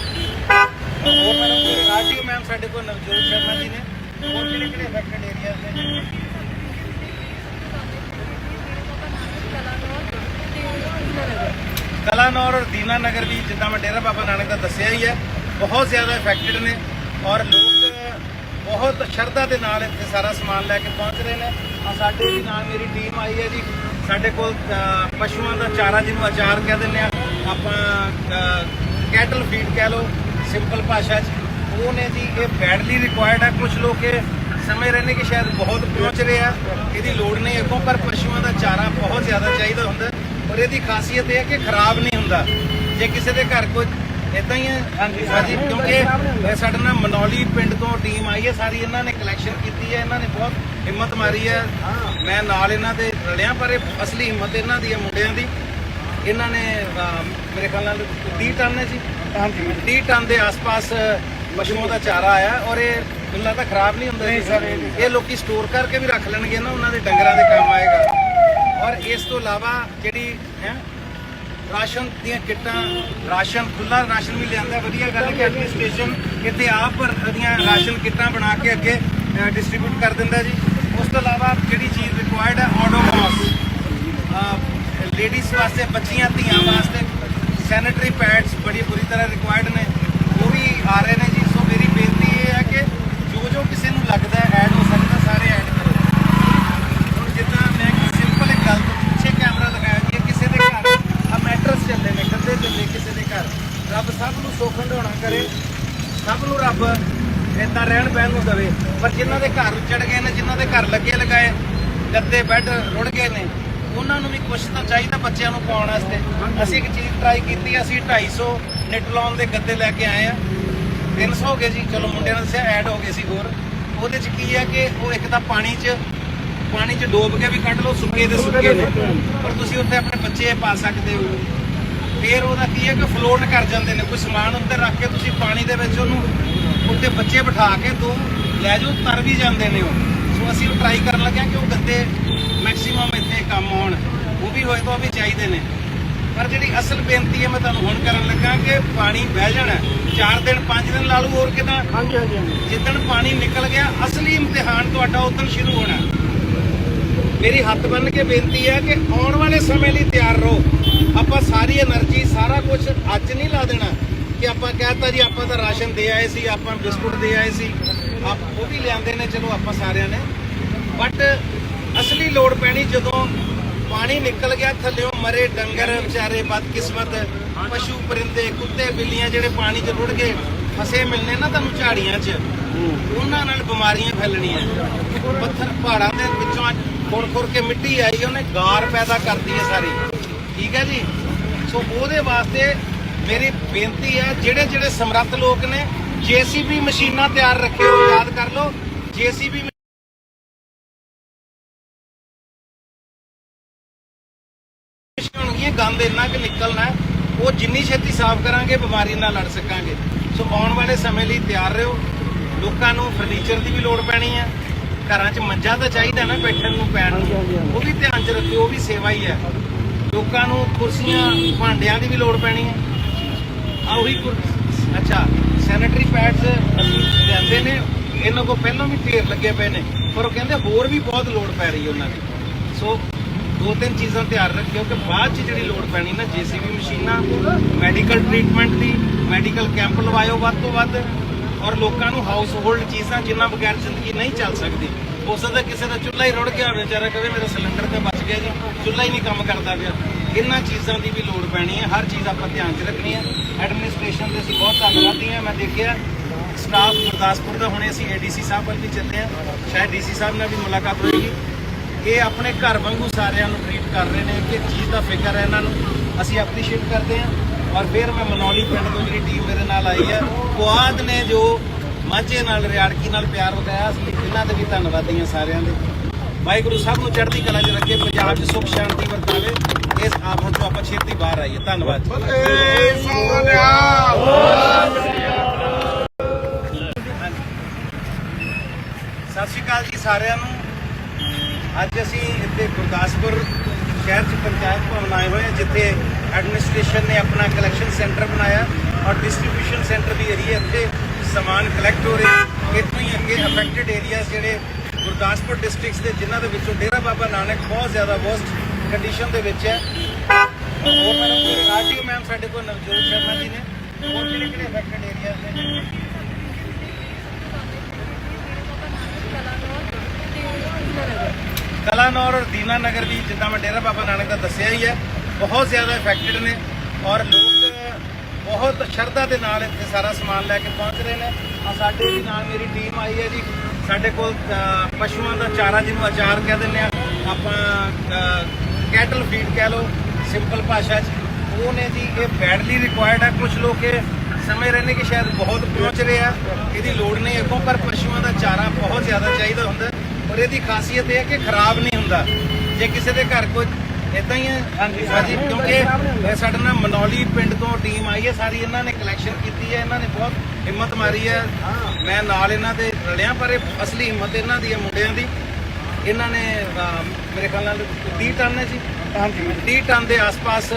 ਹੋਰ ਮੈਡਮ ਆਰਟੀਓ ਮੈਮ ਸਾਡੇ ਕੋਲ ਨਵਜੋਤ ਸ਼ਰਮਾ ਜੀ ਨੇ। ਹੋਰ ਕਿਹੜੇ ਕਿਹੜੇ ਅਫੈਕਟਡ ਏਰੀਆਜ਼ ਨੇ? ਕਲਾਨੌਰ ਔਰ ਦੀਨਾ ਨਗਰ ਵੀ ਜਿੱਦਾਂ ਮੈਂ ਡੇਰਾ ਬਾਬਾ ਨਾਨਕ ਦਾ ਦੱਸਿਆ ਹੀ ਹੈ, ਬਹੁਤ ਜ਼ਿਆਦਾ ਇਫੈਕਟਡ ਨੇ ਔਰ ਲੋਕ ਬਹੁਤ ਸ਼ਰਧਾ ਦੇ ਨਾਲ ਇੱਥੇ ਸਾਰਾ ਸਮਾਨ ਲੈ ਕੇ ਪਹੁੰਚ ਰਹੇ ਨੇ। ਆ ਸਾਡੇ ਵੀ ਨਾਲ ਮੇਰੀ ਟੀਮ ਆਈ ਹੈ ਜੀ। ਸਾਡੇ ਕੋਲ ਪਸ਼ੂਆਂ ਦਾ ਚਾਰਾ ਜਿਹਨੂੰ ਅਚਾਰ ਕਹਿ ਦਿੰਦੇ ਆ, ਆਪਾਂ ਕੈਟਲ ਫੀਡ ਕਹਿ ਲਓ ਸਿੰਪਲ ਭਾਸ਼ਾ 'ਚ। ਉਹ ਨੇ ਜੀ, ਇਹ ਬੈਡਲੀ ਰਿਕੁਆਇਰਡ ਹੈ ਕੁਝ ਲੋਕ ਇਹ ਸਮਝ ਰਹੇ ਨੇ ਕਿ ਸ਼ਾਇਦ ਬਹੁਤ ਪਹੁੰਚ ਰਿਹਾ ਇਹਦੀ ਲੋੜ ਨਹੀਂ ਅੱਗੋਂ ਪਰ ਪਸ਼ੂਆਂ ਦਾ ਚਾਰਾ ਬਹੁਤ ਜ਼ਿਆਦਾ ਚਾਹੀਦਾ ਹੁੰਦਾ। ਔਰ ਇਹਦੀ ਖਾਸੀਅਤ ਇਹ ਹੈ ਕਿ ਖਰਾਬ ਨਹੀਂ ਹੁੰਦਾ। ਜੇ ਕਿਸੇ ਦੇ ਘਰ ਕੋਈ ਇਦਾਂ ਹੀ ਹੈ, ਹਾਂਜੀ ਹਾਂਜੀ, ਕਿਉਂਕਿ ਸਾਡੇ ਨਾਲ ਮਨੌਲੀ ਪਿੰਡ ਤੋਂ ਟੀਮ ਆਈ ਹੈ। ਸਾਰੀ ਇਹਨਾਂ ਨੇ ਕਲੈਕਸ਼ਨ ਕੀਤੀ ਹੈ। ਇਹਨਾਂ ਨੇ ਬਹੁਤ ਹਿੰਮਤ ਮਾਰੀ ਹੈ। ਮੈਂ ਨਾਲ ਇਹਨਾਂ ਦੇ ਰਲਿਆ ਪਰ ਇਹ ਅਸਲੀ ਹਿੰਮਤ ਇਹਨਾਂ ਦੀ ਹੈ ਮੁੰਡਿਆਂ ਦੀ। ਇਹਨਾਂ ਨੇ ਮੇਰੇ ਖਿਆਲ ਨਾਲ 30 ਟਨ ਹੈ ਜੀ। ਹਾਂਜੀ। 30 ਟਨ ਦੇ ਆਸ-ਪਾਸ ਪਸ਼ੂਆਂ ਦਾ ਚਾਰਾ ਆਇਆ ਔਰ ਇਹ ਮੈਨੂੰ ਲੱਗਦਾ ਖਰਾਬ ਨਹੀਂ ਹੁੰਦਾ ਸਰ ਇਹ ਲੋਕੀ ਸਟੋਰ ਕਰਕੇ ਵੀ ਰੱਖ ਲੈਣਗੇ ਨਾ ਉਹਨਾਂ ਦੇ ਡੰਗਰਾਂ ਦੇ ਕੰਮ ਆਏਗਾ। ਔਰ ਇਸ ਤੋਂ ਇਲਾਵਾ ਜਿਹੜੀ ਹੈ ਰਾਸ਼ਨ ਦੀਆਂ ਕਿੱਟਾਂ ਰਾਸ਼ਨ ਖੁੱਲਾ ਰਾਸ਼ਨ ਵੀ ਲਿਆਂਦਾ ਵਧੀਆ ਗੱਲ ਹੈ ਕਿ ਐਡਮਿਨਿਸਟ੍ਰੇਸ਼ਨ ਇੱਥੇ ਆਪ ਦੀਆਂ ਰਾਸ਼ਨ ਕਿੱਟਾਂ ਬਣਾ ਕੇ ਅੱਗੇ ਡਿਸਟ੍ਰੀਬਿਊਟ ਕਰ ਦਿੰਦਾ ਜੀ। ਤੋਂ ਇਲਾਵਾ ਜਿਹੜੀ ਚੀਜ਼ ਰਿਕੁਆਇਰਡ ਹੈ ਆਡੋਮੋਸ ਲੇਡੀਜ਼ ਵਾਸਤੇ, ਬੱਚੀਆਂ, ਧੀਆਂ ਵਾਸਤੇ ਸੈਨੀਟਰੀ ਪੈਡਸ ਬੜੀ ਬੁਰੀ ਤਰ੍ਹਾਂ ਰਿਕੁਆਇਰਡ ਨੇ। ਉਹ ਵੀ ਆ ਰਹੇ ਨੇ ਜੀ। ਸੋ ਮੇਰੀ ਬੇਨਤੀ ਇਹ ਹੈ ਕਿ ਜੋ ਜੋ ਕਿਸੇ ਨੂੰ ਲੱਗਦਾ ਹੈ ਐਡ ਹੋ ਸਕਦਾ ਸਾਰੇ ਐਡ ਕਰੋ। ਹੁਣ ਜਿੱਦਾਂ ਮੈਂ ਸਿੰਪਲ ਇੱਕ ਗੱਲ ਤੋਂ ਪਿੱਛੇ ਕੈਮਰਾ ਲਗਾਇਆ ਜੀ ਇਹ ਕਿਸੇ ਦੇ ਘਰ ਆ ਮੈਟਰਸ ਚੱਲੇ ਨੇ, ਗੱਦੇ ਚੱਲੇ ਕਿਸੇ ਦੇ ਘਰ। ਰੱਬ ਸਭ ਨੂੰ ਸੁੱਖ ਹੰਡਾਉਣਾ ਕਰੇ। ਸਭ ਨੂੰ ਰੱਬ ਏਦਾਂ ਰਹਿਣ ਬਹਿਣ ਨੂੰ ਦਵੇ। ਪਰ ਜਿਨ੍ਹਾਂ ਦੇ ਘਰ ਚੜ ਗਏ ਨੇ, ਜਿਨ੍ਹਾਂ ਦੇ ਘਰ ਲੱਗੇ ਲਗਾਏ, ਗੱਦੇ, ਬੈੱਡ ਰੁੜ ਗਏ ਨੇ, ਉਹਨਾਂ ਨੂੰ ਵੀ ਕੁਝ ਤਾਂ ਚਾਹੀਦਾ ਬੱਚਿਆਂ ਨੂੰ ਪਾਉਣ ਵਾਸਤੇ। ਅਸੀਂ ਇੱਕ ਚੀਜ਼ ਟਰਾਈ ਕੀਤੀ, ਅਸੀਂ 250 ਨਿਟ ਲਾਉਣ ਦੇ ਗੱਦੇ ਲੈ ਕੇ ਆਏ ਆ। 300 ਹੋ ਗਏ ਜੀ, ਚਲੋ ਮੁੰਡਿਆਂ ਨੇ ਦੱਸਿਆ ਐਡ ਹੋ ਗਏ ਸੀ ਹੋਰ। ਉਹਦੇ ਚ ਕੀ ਹੈ ਕਿ ਉਹ ਇੱਕ ਤਾਂ ਪਾਣੀ 'ਚ ਪਾਣੀ 'ਚ ਡੋਬ ਕੇ ਵੀ ਕੱਢ ਲਓ, ਸੁੱਕੇ ਦੇ ਸੁੱਕੇ ਨੇ। ਪਰ ਤੁਸੀਂ ਉੱਥੇ ਆਪਣੇ ਬੱਚੇ ਪਾ ਸਕਦੇ ਹੋ। ਫਿਰ ਉਹਦਾ ਕੀ ਹੈ ਕਿ ਫਲੋਟ ਕਰ ਜਾਂਦੇ ਨੇ, ਕੋਈ ਸਮਾਨ ਉੱਤੇ ਰੱਖ ਕੇ ਤੁਸੀਂ ਪਾਣੀ ਦੇ ਵਿੱਚ ਉਹਨੂੰ ਉੱਥੇ ਬੱਚੇ ਬਿਠਾ ਕੇ ਦੋ ਲੈ ਜਾਓ ਤਰ ਵੀ ਜਾਂਦੇ ਨੇ ਉਹ। ਸੋ ਅਸੀਂ ਉਹ ਟਰਾਈ ਕਰਨ ਲੱਗੇ ਕਿ ਉਹ ਗੱਦੇ ਮੈਕਸਿਮਮ ਇੱਥੇ ਕੰਮ ਆਉਣ। ਉਹ ਵੀ ਹੋਏ ਤਾਂ ਵੀ ਚਾਹੀਦੇ ਨੇ। ਪਰ ਜਿਹੜੀ ਅਸਲ ਬੇਨਤੀ ਹੈ ਮੈਂ ਤੁਹਾਨੂੰ ਹੁਣ ਕਰਨ ਲੱਗਾ ਕਿ ਪਾਣੀ ਬਹਿ ਜਾਣਾ। ਚਾਰ ਦਿਨ ਪੰਜ ਦਿਨ ਲਾ ਲਓ ਹੋਰ ਕਿਦਾਂ? ਹਾਂਜੀ ਹਾਂਜੀ ਜਿੱਦਣ ਪਾਣੀ ਨਿਕਲ ਗਿਆ ਅਸਲੀ ਇਮਤਿਹਾਨ ਤੁਹਾਡਾ ਉਦੋਂ ਸ਼ੁਰੂ ਹੋਣਾ। ਮੇਰੀ ਹੱਥ ਬੰਨ ਕੇ ਬੇਨਤੀ ਹੈ ਕਿ ਆਉਣ ਵਾਲੇ ਸਮੇਂ ਲਈ ਤਿਆਰ ਰਹੋ। ਆਪਾਂ ਸਾਰੀ એનર્ਜੀ ਸਾਰਾ ਕੁਝ ਅੱਜ ਨਹੀਂ ਲਾ ਦੇਣਾ। ਕਿ ਆਪਾਂ ਕਹਤਾ ਜੀ, ਆਪਾਂ ਤਾਂ ਰਾਸ਼ਨ ਦੇ ਆਏ ਸੀ, ਆਪਾਂ ਬਿਸਕੁਟ ਦੇ ਆਏ ਸੀ। ਆਪ ਉਹ ਵੀ ਲਿਆਂਦੇ ਨੇ, ਚਲੋ ਆਪਾਂ ਸਾਰਿਆਂ ਨੇ। ਬਟ ਅਸਲੀ ਲੋੜ ਪੈਣੀ ਜਦੋਂ ਪਾਣੀ ਨਿਕਲ ਗਿਆ, ਥੱਲਿਓਂ ਮਰੇ ਡੰਗਰ, ਵਿਚਾਰੇ ਬਦਕਿਸਮਤ, ਪਸ਼ੂ ਪਰਿੰਦੇ, ਕੁੱਤੇ, ਬਿੱਲੀਆਂ ਜਿਹੜੇ ਪਾਣੀ 'ਚ ਰੁੜ ਕੇ ਫਸੇ ਮਿਲਨੇ ਨਾ ਤੁਹਾਨੂੰ ਝਾੜੀਆਂ 'ਚ, ਉਹਨਾਂ ਨਾਲ ਬਿਮਾਰੀਆਂ ਫੈਲਣੀਆਂ। ਪੱਥਰ ਪਹਾੜਾਂ ਦੇ ਵਿੱਚੋਂ ਖੁਰ ਖੁਰ ਕੇ ਮਿੱਟੀ ਆਈ, ਉਹਨੇ ਗਾਰ ਪੈਦਾ ਕਰਦੀ ਹੈ ਸਾਰੀ। ਠੀਕ ਹੈ ਜੀ? ਸੋ ਉਹਦੇ ਵਾਸਤੇ ਮੇਰੀ ਬੇਨਤੀ ਹੈ, ਜਿਹੜੇ ਜਿਹੜੇ ਸਮਰੱਥ ਲੋਕ ਨੇ, ਜੀਸੀਬੀ ਮਸ਼ੀਨਾਂ ਤਿਆਰ ਰੱਖਿਓ ਯਾਦ ਕਰ ਲਓ, ਜੀਸੀਬੀ ਹੋਣਗੀਆਂ, ਗੰਦ ਇੰਨਾ ਕਿ ਨਿਕਲਣਾ ਉਹ ਜਿੰਨੀ ਛੇਤੀ ਸਾਫ਼ ਕਰਾਂਗੇ, ਬਿਮਾਰੀ ਨਾਲ ਲੜ ਸਕਾਂਗੇ। ਸੋ ਆਉਣ ਵਾਲੇ ਸਮੇਂ ਲਈ ਤਿਆਰ ਰਹੋ। ਲੋਕਾਂ ਨੂੰ ਫਰਨੀਚਰ ਦੀ ਵੀ ਲੋੜ ਪੈਣੀ ਹੈ। ਘਰਾਂ 'ਚ ਮੰਜਾ ਤਾਂ ਚਾਹੀਦਾ ਨਾ, ਬੈਠਣ ਨੂੰ, ਪੈਣ ਨੂੰ। ਉਹ ਵੀ ਧਿਆਨ 'ਚ ਰੱਖਿਓ, ਉਹ ਵੀ ਸੇਵਾ ਹੀ ਹੈ। ਲੋਕਾਂ ਨੂੰ ਕੁਰਸੀਆਂ, ਭਾਂਡਿਆਂ ਦੀ ਵੀ ਲੋੜ ਪੈਣੀ ਹੈ। ਆ ਉਹੀ ਅੱਛਾ ਸੈਨੀਟਰੀ ਪੈਡਸ ਅਸੀਂ ਲੈਂਦੇ ਨੇ, ਇਹਨਾਂ ਕੋ ਪਹਿਲਾਂ ਵੀ ਢੇਰ ਲੱਗੇ ਪਏ ਨੇ, ਪਰ ਉਹ ਕਹਿੰਦੇ ਹੋਰ ਵੀ ਬਹੁਤ ਲੋੜ ਪੈ ਰਹੀ ਹੈ ਉਹਨਾਂ ਦੀ। ਸੋ ਦੋ ਤਿੰਨ ਚੀਜ਼ਾਂ ਧਿਆਨ ਰੱਖਿਓ ਕਿ ਬਾਅਦ ਚ ਜਿਹੜੀ ਲੋੜ ਪੈਣੀ ਨਾ ਜੀਸੀਬੀ ਮਸ਼ੀਨਾਂ ਮੈਡੀਕਲ ਟ੍ਰੀਟਮੈਂਟ ਦੀ ਮੈਡੀਕਲ ਕੈਂਪ ਲਵਾਇਓ ਵੱਧ ਤੋਂ ਵੱਧ, ਔਰ ਲੋਕਾਂ ਨੂੰ ਹਾਊਸ ਹੋਲਡ ਚੀਜ਼ਾਂ ਜਿੰਨਾ ਬਗੈਰ ਜ਼ਿੰਦਗੀ ਨਹੀਂ ਚੱਲ ਸਕਦੀ। ਹੋ ਸਕਦਾ ਕਿਸੇ ਦਾ ਚੁੱਲ੍ਹਾ ਹੀ ਰੁੜ ਗਿਆ ਹੋਵੇ, ਵਿਚਾਰਾ ਕਹੇ ਮੇਰਾ ਸਿਲੰਡਰ ਤੇ ਬਚ ਗਿਆ ਜੀ, ਚੁੱਲ੍ਹਾ ਹੀ ਨਹੀਂ ਕੰਮ ਕਰਦਾ ਪਿਆ। ਇਹਨਾਂ ਚੀਜ਼ਾਂ ਦੀ ਵੀ ਲੋੜ ਪੈਣੀ ਹੈ, ਹਰ ਚੀਜ਼ ਆਪਾਂ ਧਿਆਨ 'ਚ ਰੱਖਣੀ ਹੈ। ਐਡਮਿਨਿਸਟ੍ਰੇਸ਼ਨ ਦੇ ਅਸੀਂ ਬਹੁਤ ਧੰਨਵਾਦੀ ਹਾਂ। ਮੈਂ ਦੇਖਿਆ ਸਟਾਫ ਗੁਰਦਾਸਪੁਰ ਦਾ, ਹੁਣੇ ਅਸੀਂ ਏਡੀਸੀ ਸਾਹਿਬ ਵੱਲ ਵੀ ਚੱਲੇ ਆ ਸ਼ਾਇਦ ਡੀਸੀ ਸਾਹਿਬ ਨਾਲ ਵੀ ਮੁਲਾਕਾਤ ਹੋਏਗੀ। ਇਹ ਆਪਣੇ ਘਰ ਵਾਂਗੂ ਸਾਰਿਆਂ ਨੂੰ ਟ੍ਰੀਟ ਕਰ ਰਹੇ ਨੇ ਕਿ ਚੀਜ਼ ਦਾ ਫਿਕਰ ਹੈ ਇਹਨਾਂ ਨੂੰ। ਅਸੀਂ ਐਪਰੀਸ਼ੀਏਟ ਕਰਦੇ ਹਾਂ। ਔਰ ਫਿਰ ਮੈਂ ਮਨੌਲੀ ਪਿੰਡ ਤੋਂ ਜਿਹੜੀ ਟੀਮ ਮੇਰੇ ਨਾਲ ਆਈ ਹੈ ਕੁਆਦ ਨੇ ਜੋ ਮਾਝੇ ਨਾਲ, ਰਿਆੜਕੀ ਨਾਲ ਪਿਆਰ ਵਧਾਇਆ ਅਸੀਂ ਇਹਨਾਂ ਦੇ ਵੀ ਧੰਨਵਾਦੀ ਹਾਂ ਸਾਰਿਆਂ ਦੇ। ਵਾਹਿਗੁਰੂ ਸਭ ਨੂੰ ਚੜ੍ਹਦੀ ਕਲਾ 'ਚ ਰੱਖੇ ਪੰਜਾਬ 'ਚ ਸੁਖ ਸ਼ਾਂਤੀ ਵਰਤਾਵੇ। ਇਸ ਆਫਤ ਤੋਂ ਆਪਾਂ ਛੇਤੀ ਬਾਹਰ ਆਈਏ। ਧੰਨਵਾਦ ਜੀ। ਸਤਿ ਸ਼੍ਰੀ ਅਕਾਲ ਜੀ ਸਾਰਿਆਂ ਨੂੰ। ਅੱਜ ਅਸੀਂ ਇੱਥੇ ਗੁਰਦਾਸਪੁਰ ਸ਼ਹਿਰ 'ਚ ਪੰਚਾਇਤ ਭਵਨ ਆਏ ਹੋਏ ਹਾਂ ਜਿੱਥੇ ਐਡਮਿਨਿਸਟ੍ਰੇਸ਼ਨ ਨੇ ਆਪਣਾ ਕਲੈਕਸ਼ਨ ਸੈਂਟਰ ਬਣਾਇਆ ਔਰ ਡਿਸਟ੍ਰੀਬਿਊਸ਼ਨ ਸੈਂਟਰ ਵੀ ਏਰੀਆ ਇੱਥੇ ਸਮਾਨ ਕਲੈਕਟ ਹੋ ਰਿਹਾ ਇੱਥੋਂ ਹੀ ਅੱਗੇ ਅਫੈਕਟਡ ਏਰੀਆਜ਼ ਜਿਹੜੇ ਗੁਰਦਾਸਪੁਰ ਡਿਸਟ੍ਰਿਕਟਸ ਦੇ ਜਿਨ੍ਹਾਂ ਦੇ ਵਿੱਚੋਂ ਡੇਰਾ ਬਾਬਾ ਨਾਨਕ ਬਹੁਤ ਜ਼ਿਆਦਾ ਵਰਸਟ ਕੰਡੀਸ਼ਨ ਦੇ ਵਿੱਚ ਹੈ। ਹੋਰ ਮੈਡਮ ਆਰਟੀਓ ਮੈਮ ਸਾਡੇ ਕੋਲ ਨਵਜੋਤ ਸ਼ਰਮਾ ਜੀ ਨੇ। ਹੋਰ ਕਿਹੜੇ ਕਿਹੜੇ ਅਫੈਕਟਡ ਏਰੀਆਜ਼ ਨੇ? ਕਲਾਨੌਰ ਔਰ ਦੀਨਾ ਨਗਰ ਵੀ ਜਿੱਦਾਂ ਮੈਂ ਡੇਰਾ ਬਾਬਾ ਨਾਨਕ ਦਾ ਦੱਸਿਆ ਹੀ ਹੈ, ਬਹੁਤ ਜ਼ਿਆਦਾ ਇਫੈਕਟਡ ਨੇ ਔਰ ਲੋਕ ਬਹੁਤ ਸ਼ਰਧਾ ਦੇ ਨਾਲ ਇੱਥੇ ਸਾਰਾ ਸਮਾਨ ਲੈ ਕੇ ਪਹੁੰਚ ਰਹੇ ਨੇ। ਆ ਸਾਡੇ ਵੀ ਨਾਲ ਮੇਰੀ ਟੀਮ ਆਈ ਹੈ ਜੀ। ਸਾਡੇ ਕੋਲ ਪਸ਼ੂਆਂ ਦਾ ਚਾਰਾ ਜਿਹਨੂੰ ਅਚਾਰ ਕਹਿ ਦਿੰਦੇ ਆ ਆਪਾਂ ਕੈਟਲ ਫੀਡ ਕਹਿ ਲਓ ਸਿੰਪਲ ਭਾਸ਼ਾ 'ਚ। ਉਹ ਨੇ ਜੀ ਇਹ ਬੈਡਲੀ ਰਿਕੁਆਇਰਡ ਹੈ ਕੁਝ ਲੋਕ ਇਹ ਸਮਝ ਰਹੇ ਨੇ ਕਿ ਸ਼ਾਇਦ ਬਹੁਤ ਪਹੁੰਚ ਰਿਹਾ ਇਹਦੀ ਲੋੜ ਨਹੀਂ ਅੱਗੋਂ ਪਰ ਪਸ਼ੂਆਂ ਦਾ ਚਾਰਾ ਬਹੁਤ ਜ਼ਿਆਦਾ ਚਾਹੀਦਾ ਹੁੰਦਾ। ਔਰ ਇਹਦੀ ਖਾਸੀਅਤ ਇਹ ਹੈ ਕਿ ਖਰਾਬ ਨਹੀਂ ਹੁੰਦਾ। ਜੇ ਕਿਸੇ ਦੇ ਘਰ ਕੋਈ ਇਦਾਂ ਹੀ ਹੈ ਹਾਂਜੀ। ਹਾਂਜੀ ਕਿਉਂਕਿ ਇਹ ਸਾਡੇ ਨਾਲ ਮਨੌਲੀ ਪਿੰਡ ਤੋਂ ਟੀਮ ਆਈ ਹੈ। ਸਾਰੀ ਇਹਨਾਂ ਨੇ ਕਲੈਕਸ਼ਨ ਕੀਤੀ ਹੈ। ਇਹਨਾਂ ਨੇ ਬਹੁਤ ਹਿੰਮਤ ਮਾਰੀ ਹੈ। ਮੈਂ ਨਾਲ ਇਹਨਾਂ ਦੇ ਰਲਿਆ ਪਰ ਇਹ ਅਸਲੀ ਹਿੰਮਤ ਇਹਨਾਂ ਦੀ ਹੈ ਮੁੰਡਿਆਂ ਦੀ। ਇਹਨਾਂ ਨੇ ਅਹ, ਮੇਰੇ ਖਿਆਲ ਨਾਲ 30 ਟਨ ਹੈ ਜੀ। ਹਾਂਜੀ। 30 ਟਨ ਦੇ ਆਸ-ਪਾਸ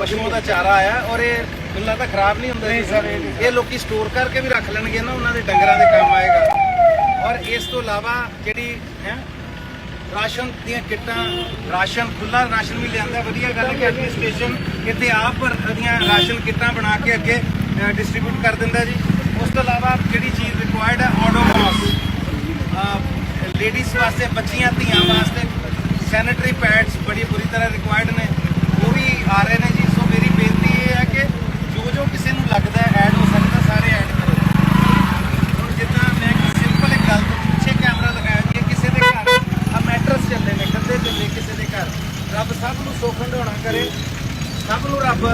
ਪਸ਼ੂਆਂ ਦਾ ਚਾਰਾ ਆਇਆ ਔਰ ਇਹ ਮੈਨੂੰ ਲੱਗਦਾ ਖਰਾਬ ਨਹੀਂ ਹੁੰਦਾ ਨਹੀਂ ਸਰ ਇਹ ਲੋਕੀ ਸਟੋਰ ਕਰਕੇ ਵੀ ਰੱਖ ਲੈਣਗੇ ਨਾ ਉਹਨਾਂ ਦੇ ਡੰਗਰਾਂ ਦੇ ਕੰਮ ਆਏਗਾ। ਔਰ ਇਸ ਤੋਂ ਇਲਾਵਾ ਜਿਹੜੀ ਹੈ ਰਾਸ਼ਨ ਦੀਆਂ ਕਿੱਟਾਂ ਰਾਸ਼ਨ ਖੁੱਲਾ ਰਾਸ਼ਨ ਵੀ ਲਿਆਂਦਾ ਵਧੀਆ ਗੱਲ ਹੈ ਕਿ ਐਡਮਿਨਿਸਟ੍ਰੇਸ਼ਨ ਇੱਥੇ ਆਪ ਦੀਆਂ ਰਾਸ਼ਨ ਕਿੱਟਾਂ ਬਣਾ ਕੇ ਅੱਗੇ ਡਿਸਟ੍ਰੀਬਿਊਟ ਕਰ ਦਿੰਦਾ ਜੀ। ਉਸ ਤੋਂ ਇਲਾਵਾ ਜਿਹੜੀ ਚੀਜ਼ ਰਿਕੁਆਇਰਡ ਹੈ ਆਡੋਮੋਸ ਲੇਡੀਜ਼ ਵਾਸਤੇ, ਬੱਚੀਆਂ, ਧੀਆਂ ਵਾਸਤੇ ਸੈਨੀਟਰੀ ਪੈਡਸ ਬੜੀ ਬੁਰੀ ਤਰ੍ਹਾਂ ਰਿਕੁਆਇਰਡ ਨੇ। ਉਹ ਵੀ ਆ ਰਹੇ ਨੇ ਜੀ। ਸੋ ਮੇਰੀ ਬੇਨਤੀ ਇਹ ਹੈ ਕਿ ਜੋ ਜੋ ਕਿਸੇ ਨੂੰ ਲੱਗਦਾ ਹੈ ਐਡ ਹੋ ਸਕਦਾ, ਸਾਰੇ ਐਡ ਕਰੋ। ਹੁਣ ਜਿੱਦਾਂ ਮੈਂ ਇੱਕ ਸਿੰਪਲ ਇੱਕ ਗੱਲ ਤੋਂ ਪਿੱਛੇ ਕੈਮਰਾ ਲਗਾਇਆ ਜੀ ਇਹ ਕਿਸੇ ਦੇ ਘਰ ਆ ਮੈਟਰਸ ਚੱਲੇ ਨੇ, ਗੱਦੇ ਚੱਲੇ ਕਿਸੇ ਦੇ ਘਰ। ਰੱਬ ਸਭ ਨੂੰ ਸੁੱਖ ਹੰਡਾਉਣਾ ਕਰੇ। ਸਭ ਨੂੰ ਰੱਬ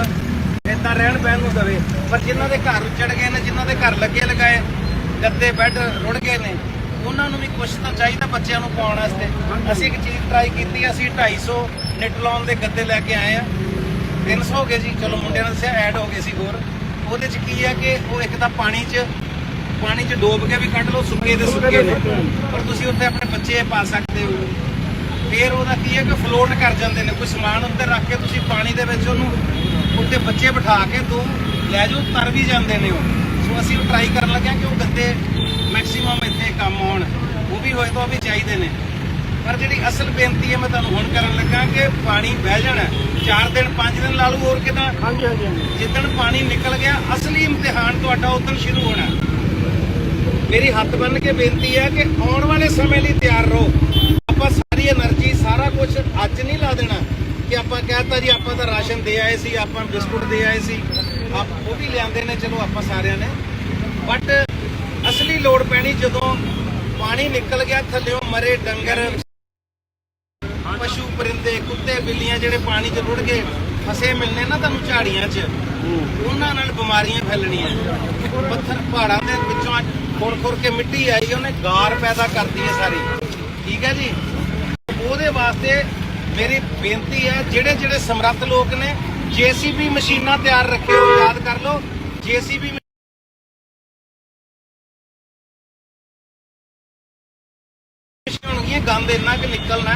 ਏਦਾਂ ਰਹਿਣ ਬਹਿਣ ਨੂੰ ਦਵੇ, ਪਰ ਜਿਨ੍ਹਾਂ ਦੇ ਘਰ ਚੜ ਗਏ ਨੇ, ਜਿਨ੍ਹਾਂ ਦੇ ਘਰ ਲੱਗੇ ਲਗਾਏ, ਗੱਦੇ, ਬੈੱਡ ਰੁੜ ਗਏ ਨੇ, ਉਹਨਾਂ ਨੂੰ ਵੀ ਕੁਝ ਤਾਂ ਚਾਹੀਦਾ ਬੱਚਿਆਂ ਨੂੰ ਪਾਉਣ ਵਾਸਤੇ। ਅਸੀਂ ਇੱਕ ਚੀਜ਼ ਟਰਾਈ ਕੀਤੀ, ਅਸੀਂ 250 ਨਿਟ ਲਾਉਣ ਦੇ ਗੱਦੇ ਲੈ ਕੇ ਆਏ ਆ। 300 ਹੋ ਗਏ ਜੀ, ਚਲੋ ਮੁੰਡਿਆਂ ਨੇ ਦੱਸਿਆ ਐਡ ਹੋ ਗਏ ਸੀ ਹੋਰ। ਉਹਦੇ ਚ ਕੀ ਹੈ ਕਿ ਉਹ ਇੱਕ ਤਾਂ ਪਾਣੀ 'ਚ ਪਾਣੀ 'ਚ ਡੋਬ ਕੇ ਵੀ ਕੱਢ ਲਓ, ਸੁੱਕੇ ਦੇ ਸੁੱਕੇ ਨੇ। ਪਰ ਤੁਸੀਂ ਉੱਥੇ ਆਪਣੇ ਬੱਚੇ ਪਾ ਸਕਦੇ ਹੋ। ਫਿਰ ਉਹਦਾ ਕੀ ਹੈ ਕਿ ਫਲੋਟ ਕਰ ਜਾਂਦੇ ਨੇ, ਕੋਈ ਸਮਾਨ ਉੱਤੇ ਰੱਖ ਕੇ ਤੁਸੀਂ ਪਾਣੀ ਦੇ ਵਿੱਚ ਉਹਨੂੰ ਉੱਤੇ ਬੱਚੇ ਬਿਠਾ ਕੇ ਦੋ ਲੈ ਜਾਓ ਤਰ ਵੀ ਜਾਂਦੇ ਨੇ ਉਹ। ਸੋ ਅਸੀਂ ਟਰਾਈ ਕਰਨ ਲੱਗੇ ਕਿ ਉਹ ਗੱਦੇ ਮੈਕਸਿਮਮ ਇੱਥੇ ਕੰਮ ਆਉਣ। ਉਹ ਵੀ ਹੋਏ ਤਾਂ ਵੀ ਚਾਹੀਦੇ ਨੇ। ਪਰ ਜਿਹੜੀ ਅਸਲ ਬੇਨਤੀ ਹੈ ਮੈਂ ਤੁਹਾਨੂੰ ਹੁਣ ਕਰਨ ਲੱਗਾ ਕਿ ਪਾਣੀ ਬਹਿ ਜਾਣਾ। 4 ਦਿਨ 5 ਦਿਨ ਲਾ ਲਓ ਹੋਰ ਕਿਦਾਂ? ਹਾਂਜੀ ਹਾਂਜੀ ਜਿੱਦਣ ਪਾਣੀ ਨਿਕਲ ਗਿਆ ਅਸਲੀ ਇਮਤਿਹਾਨ ਤੁਹਾਡਾ ਉਦੋਂ ਸ਼ੁਰੂ ਹੋਣਾ। ਮੇਰੀ ਹੱਥ ਬੰਨ ਕੇ ਬੇਨਤੀ ਹੈ ਕਿ ਆਉਣ ਵਾਲੇ ਸਮੇਂ ਲਈ ਤਿਆਰ ਰਹੋ। ਆਪਾਂ ਸਾਰੀ એનર્ਜੀ ਸਾਰਾ ਕੁਝ ਅੱਜ ਨਹੀਂ ਲਾ ਦੇਣਾ। ਕਿ ਆਪਾਂ ਕਹਤਾ ਜੀ, ਆਪਾਂ ਤਾਂ ਰਾਸ਼ਨ ਦੇ ਆਏ ਸੀ, ਆਪਾਂ ਬਿਸਕੁਟ ਦੇ ਆਏ ਸੀ। ਆਪ ਉਹ ਵੀ ਲਿਆਂਦੇ ਨੇ, ਚਲੋ ਆਪਾਂ ਸਾਰਿਆਂ ਨੇ। ਬਟ ਅਸਲੀ ਲੋੜ ਪੈਣੀ ਜਦੋਂ ਪਾਣੀ ਨਿਕਲ ਗਿਆ, ਥੱਲਿਓਂ ਮਰੇ ਡੰਗਰ, ਪਸ਼ੂ, ਪਰਿੰਦੇ, ਕੁੱਤੇ, ਬਿੱਲੀਆਂ ਜਿਹੜੇ ਪਾਣੀ 'ਚ ਰੁੜ ਕੇ ਫਸੇ ਮਿਲਨੇ ਨਾ ਤੁਹਾਨੂੰ ਝਾੜੀਆਂ 'ਚ, ਉਹਨਾਂ ਨਾਲ ਬਿਮਾਰੀਆਂ ਫੈਲਣੀਆਂ। ਪੱਥਰ ਪਹਾੜਾਂ ਦੇ ਵਿੱਚੋਂ ਖੁਰ ਖੁਰ ਕੇ ਮਿੱਟੀ ਆਈ, ਉਹਨੇ ਗਾਰ ਪੈਦਾ ਕਰਦੀ ਹੈ ਸਾਰੀ। ਠੀਕ ਹੈ ਜੀ? ਉਹਦੇ ਵਾਸਤੇ ਮੇਰੀ ਬੇਨਤੀ ਹੈ ਜਿਹੜੇ ਜਿਹੜੇ ਸਮਰੱਥ ਲੋਕ ਨੇ ਜੀਸੀਬੀ ਮਸ਼ੀਨਾਂ ਤਿਆਰ ਰੱਖਿਓ ਯਾਦ ਕਰ ਲਓ ਜੀਸੀਬੀ ਹੋਣਗੀਆਂ ਗੰਦ ਇੰਨਾ ਕਿ ਨਿਕਲਣਾ